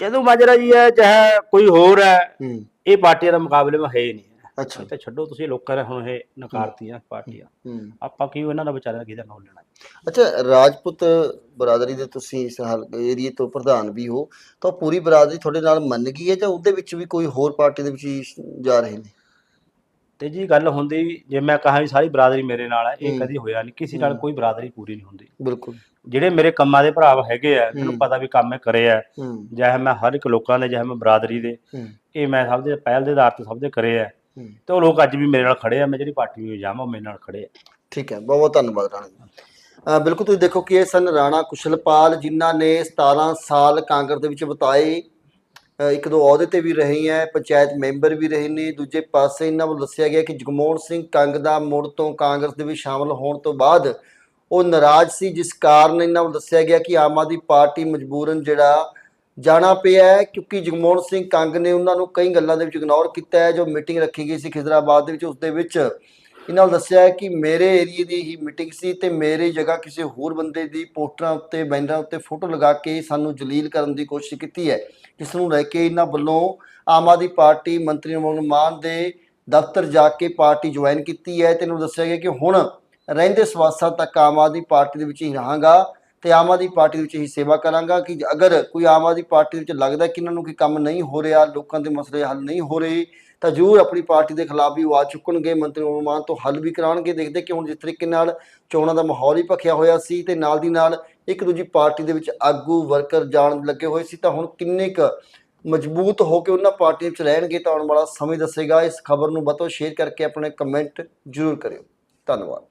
Speaker 2: ਜਦੋਂ ਮਾਜਰਾ ਜੀ ਹੈ ਚਾਹੇ ਕੋਈ ਹੋਰ ਹੈ
Speaker 1: ਹੂੰ।
Speaker 2: ਇਹ ਪਾਰਟੀਆਂ ਦਾ ਮੁਕਾਬਲੇ ਵਿੱਚ ਹੈ ਨਹੀਂ।
Speaker 1: ਅੱਛਾ।
Speaker 2: ਤਾਂ ਛੱਡੋ ਤੁਸੀਂ ਲੋਕਾਂ ਨੇ ਹੁਣ ਇਹ ਨਕਾਰਤੀਆਂ ਪਾਰਟੀਆਂ। ਆਪਾਂ ਕਿਉਂ ਇਹਨਾਂ ਦਾ ਵਿਚਾਰਿਆਂ ਕਿਹਦਾ ਨਾਮ ਲੈਣਾ
Speaker 1: ਅੱਛਾ ਰਾਜਪੂਤ ਬਰਾਦਰੀ ਦੇ ਤੁਸੀਂ ਇਸ ਏਰੀਏ ਤੋਂ ਪ੍ਰਧਾਨ ਵੀ ਹੋ ਤਾਂ ਪੂਰੀ ਬਰਾਦਰੀ ਤੁਹਾਡੇ ਨਾਲ ਮੰਨ ਗਈ ਹੈ ਜਾਂ ਉਹਦੇ ਵਿੱਚ ਵੀ ਕੋਈ ਹੋਰ ਪਾਰਟੀ ਦੇ ਵਿੱਚ ਜਾ ਰਹੇ ਨੇ?
Speaker 2: ਤੇ ਜੀ ਗੱਲ ਹੁੰਦੀ ਜੇ ਮੈਂ ਕਹਾਂ ਵੀ ਸਾਰੀ ਬਰਾਦਰੀ ਮੇਰੇ ਨਾਲ ਹੈ ਇਹ। ਕਦੀ ਹੋਇਆ ਨਹੀਂ ਕਿਸੇ ਨਾਲ। ਕੋਈ ਬਰਾਦਰੀ ਪੂਰੀ ਨਹੀਂ ਹੁੰਦੀ।
Speaker 1: ਬਿਲਕੁਲ।
Speaker 2: ਜਿਹੜੇ ਮੇਰੇ ਕੰਮਾਂ ਦੇ ਭਰਾ ਹੈਗੇ ਆ
Speaker 1: ਹੂੰ।
Speaker 2: ਪਤਾ ਵੀ ਕੰਮ ਇਹ ਕਰੇ ਆ ਚਾਹੇ ਮੈਂ ਹਰ ਇੱਕ ਲੋਕਾਂ ਦੇ ਚਾਹੇ ਮੈਂ ਬਰਾਦਰੀ ਦੇ ਇਹ ਮੈਂ ਸਭ ਦੇ ਪਹਿਲ ਦੇ ਆਧਾਰ ਤੇ ਸਭ ਦੇ ਕਰੇ ਆ ਤੇ ਉਹ ਲੋਕ ਅੱਜ ਵੀ ਮੇਰੇ ਨਾਲ ਖੜੇ ਆ ਮੈਂ ਜਿਹੜੀ ਪਾਰਟੀ ਵਿੱਚ ਜਾਵਾਂ ਉਹ ਮੇਰੇ ਨਾਲ ਖੜੇ ਆ।
Speaker 1: ਠੀਕ ਹੈ ਬਹੁਤ ਬਹੁਤ ਧੰਨਵਾਦ ਰਾਣਾ ਜੀ। ਬਿਲਕੁਲ ਤੁਸੀਂ ਦੇਖੋ ਕਿ ਇਹ ਸਨ ਰਾਣਾ ਕੁਸ਼ਲਪਾਲ ਜਿਨ੍ਹਾਂ ਨੇ 17 ਸਾਲ ਕਾਂਗਰਸ ਦੇ ਵਿੱਚ ਬਿਤਾਏ। ਇੱਕ ਦੋ ਅਹੁਦੇ ਤੇ ਵੀ ਰਹੇ ਹੈ ਪੰਚਾਇਤ ਮੈਂਬਰ ਵੀ ਰਹੇ ਨੇ। ਦੂਜੇ ਪਾਸੇ ਇਹਨਾਂ ਵੱਲੋਂ ਦੱਸਿਆ ਗਿਆ ਕਿ ਜਗਮੋਹਨ ਸਿੰਘ ਕੰਗ ਦਾ ਮੁੜ ਤੋਂ ਕਾਂਗਰਸ ਦੇ ਵਿੱਚ ਸ਼ਾਮਲ ਹੋਣ ਤੋਂ ਬਾਅਦ ਉਹ ਨਾਰਾਜ਼ ਸੀ ਜਿਸ ਕਾਰਨ ਇਹਨਾਂ ਵੱਲੋਂ ਦੱਸਿਆ ਗਿਆ ਕਿ ਆਮ ਆਦਮੀ ਪਾਰਟੀ ਮਜਬੂਰਨ ਜਿਹੜਾ ਜਾਣਾ ਪਿਆ ਹੈ, ਕਿਉਂਕਿ ਜਗਮੋਹਨ ਸਿੰਘ ਕੰਗ ਨੇ ਉਹਨਾਂ ਨੂੰ ਕਈ ਗੱਲਾਂ ਦੇ ਵਿੱਚ ਇਗਨੋਰ ਕੀਤਾ ਹੈ, ਜੋ ਮੀਟਿੰਗ ਰੱਖੀ ਗਈ ਸੀ ਖਿਜ਼ਰਾਬਾਦ ਦੇ ਵਿੱਚ, ਉਸ ਦੇ ਵਿੱਚ। ਇਹਨਾਂ ਨੂੰ ਦੱਸਿਆ ਹੈ ਕਿ ਮੇਰੇ ਏਰੀਏ ਦੀ ਹੀ ਮੀਟਿੰਗ ਸੀ ਤੇ ਮੇਰੇ ਜਗ੍ਹਾ ਕਿਸੇ ਹੋਰ ਬੰਦੇ ਦੀ ਪੋਸਟਰਾਂ ਉੱਤੇ, ਬੈਨਰਾਂ ਉੱਤੇ ਫੋਟੋ ਲਗਾ ਕੇ ਸਾਨੂੰ ਜਲੀਲ ਕਰਨ ਦੀ ਕੋਸ਼ਿਸ਼ ਕੀਤੀ ਹੈ, ਜਿਸ ਨੂੰ ਲੈ ਕੇ ਇਹਨਾਂ ਵੱਲੋਂ ਆਮ ਆਦਮੀ ਪਾਰਟੀ ਮੰਤਰੀ ਮਨਮੋਹਨ ਮਾਨ ਦੇ ਦਫ਼ਤਰ ਜਾ ਕੇ ਪਾਰਟੀ ਜੁਆਇਨ ਕੀਤੀ ਹੈ ਤੇ ਇਹਨੂੰ ਦੱਸਿਆ ਗਿਆ ਕਿ ਹੁਣ ਰਹਿੰਦੇ ਸਵਾਸਾਂ ਤੱਕ ਆਮ ਆਦਮੀ ਪਾਰਟੀ ਦੇ ਵਿੱਚ ਹੀ ਰਹਾਂਗਾ। ਤੇ ਆਮ ਆਦਮੀ ਪਾਰਟੀ ਵਿੱਚ ਹੀ ਸੇਵਾ ਕਰਾਂਗਾ ਕਿ ਅਗਰ ਕੋਈ ਆਮ ਆਦਮੀ ਪਾਰਟੀ ਵਿੱਚ ਲੱਗਦਾ ਕਿ ਇਹਨਾਂ ਨੂੰ ਕੋਈ ਕੰਮ ਨਹੀਂ ਹੋ ਰਿਹਾ, ਲੋਕਾਂ ਦੇ ਮਸਲੇ ਹੱਲ ਨਹੀਂ ਹੋ ਰਹੇ, ਤਾਂ ਜ਼ਰੂਰ ਆਪਣੀ ਪਾਰਟੀ ਦੇ ਖਿਲਾਫ ਵੀ ਆਵਾਜ਼ ਚੁੱਕਣਗੇ, ਮੰਤਰੀ ਮਨਮਾਨ ਤੋਂ ਹੱਲ ਵੀ ਕਰਾਉਣਗੇ। ਦੇਖਦੇ ਕਿ ਹੁਣ ਜਿਸ ਤਰੀਕੇ ਨਾਲ ਚੋਣਾਂ ਦਾ ਮਾਹੌਲ ਹੀ ਭਖਿਆ ਹੋਇਆ ਸੀ ਤੇ ਨਾਲ ਦੀ ਨਾਲ ਇੱਕ ਦੂਜੀ ਪਾਰਟੀ ਦੇ ਵਿੱਚ ਆਗੂ, ਵਰਕਰ ਜਾਣ ਲੱਗੇ ਹੋਏ ਸੀ, ਤਾਂ ਹੁਣ ਕਿੰਨੇ ਕੁ ਮਜ਼ਬੂਤ ਹੋ ਕੇ ਉਹਨਾਂ ਪਾਰਟੀ ਵਿੱਚ ਰਹਿਣਗੇ ਤਾਂ ਆਉਣ ਵਾਲਾ ਸਮੇਂ ਦੱਸੇਗਾ। ਇਸ ਖਬਰ ਨੂੰ ਬਤੋ ਸ਼ੇਅਰ ਕਰਕੇ ਆਪਣੇ ਕਮੈਂਟ ਜ਼ਰੂਰ ਕਰਿਓ। ਧੰਨਵਾਦ।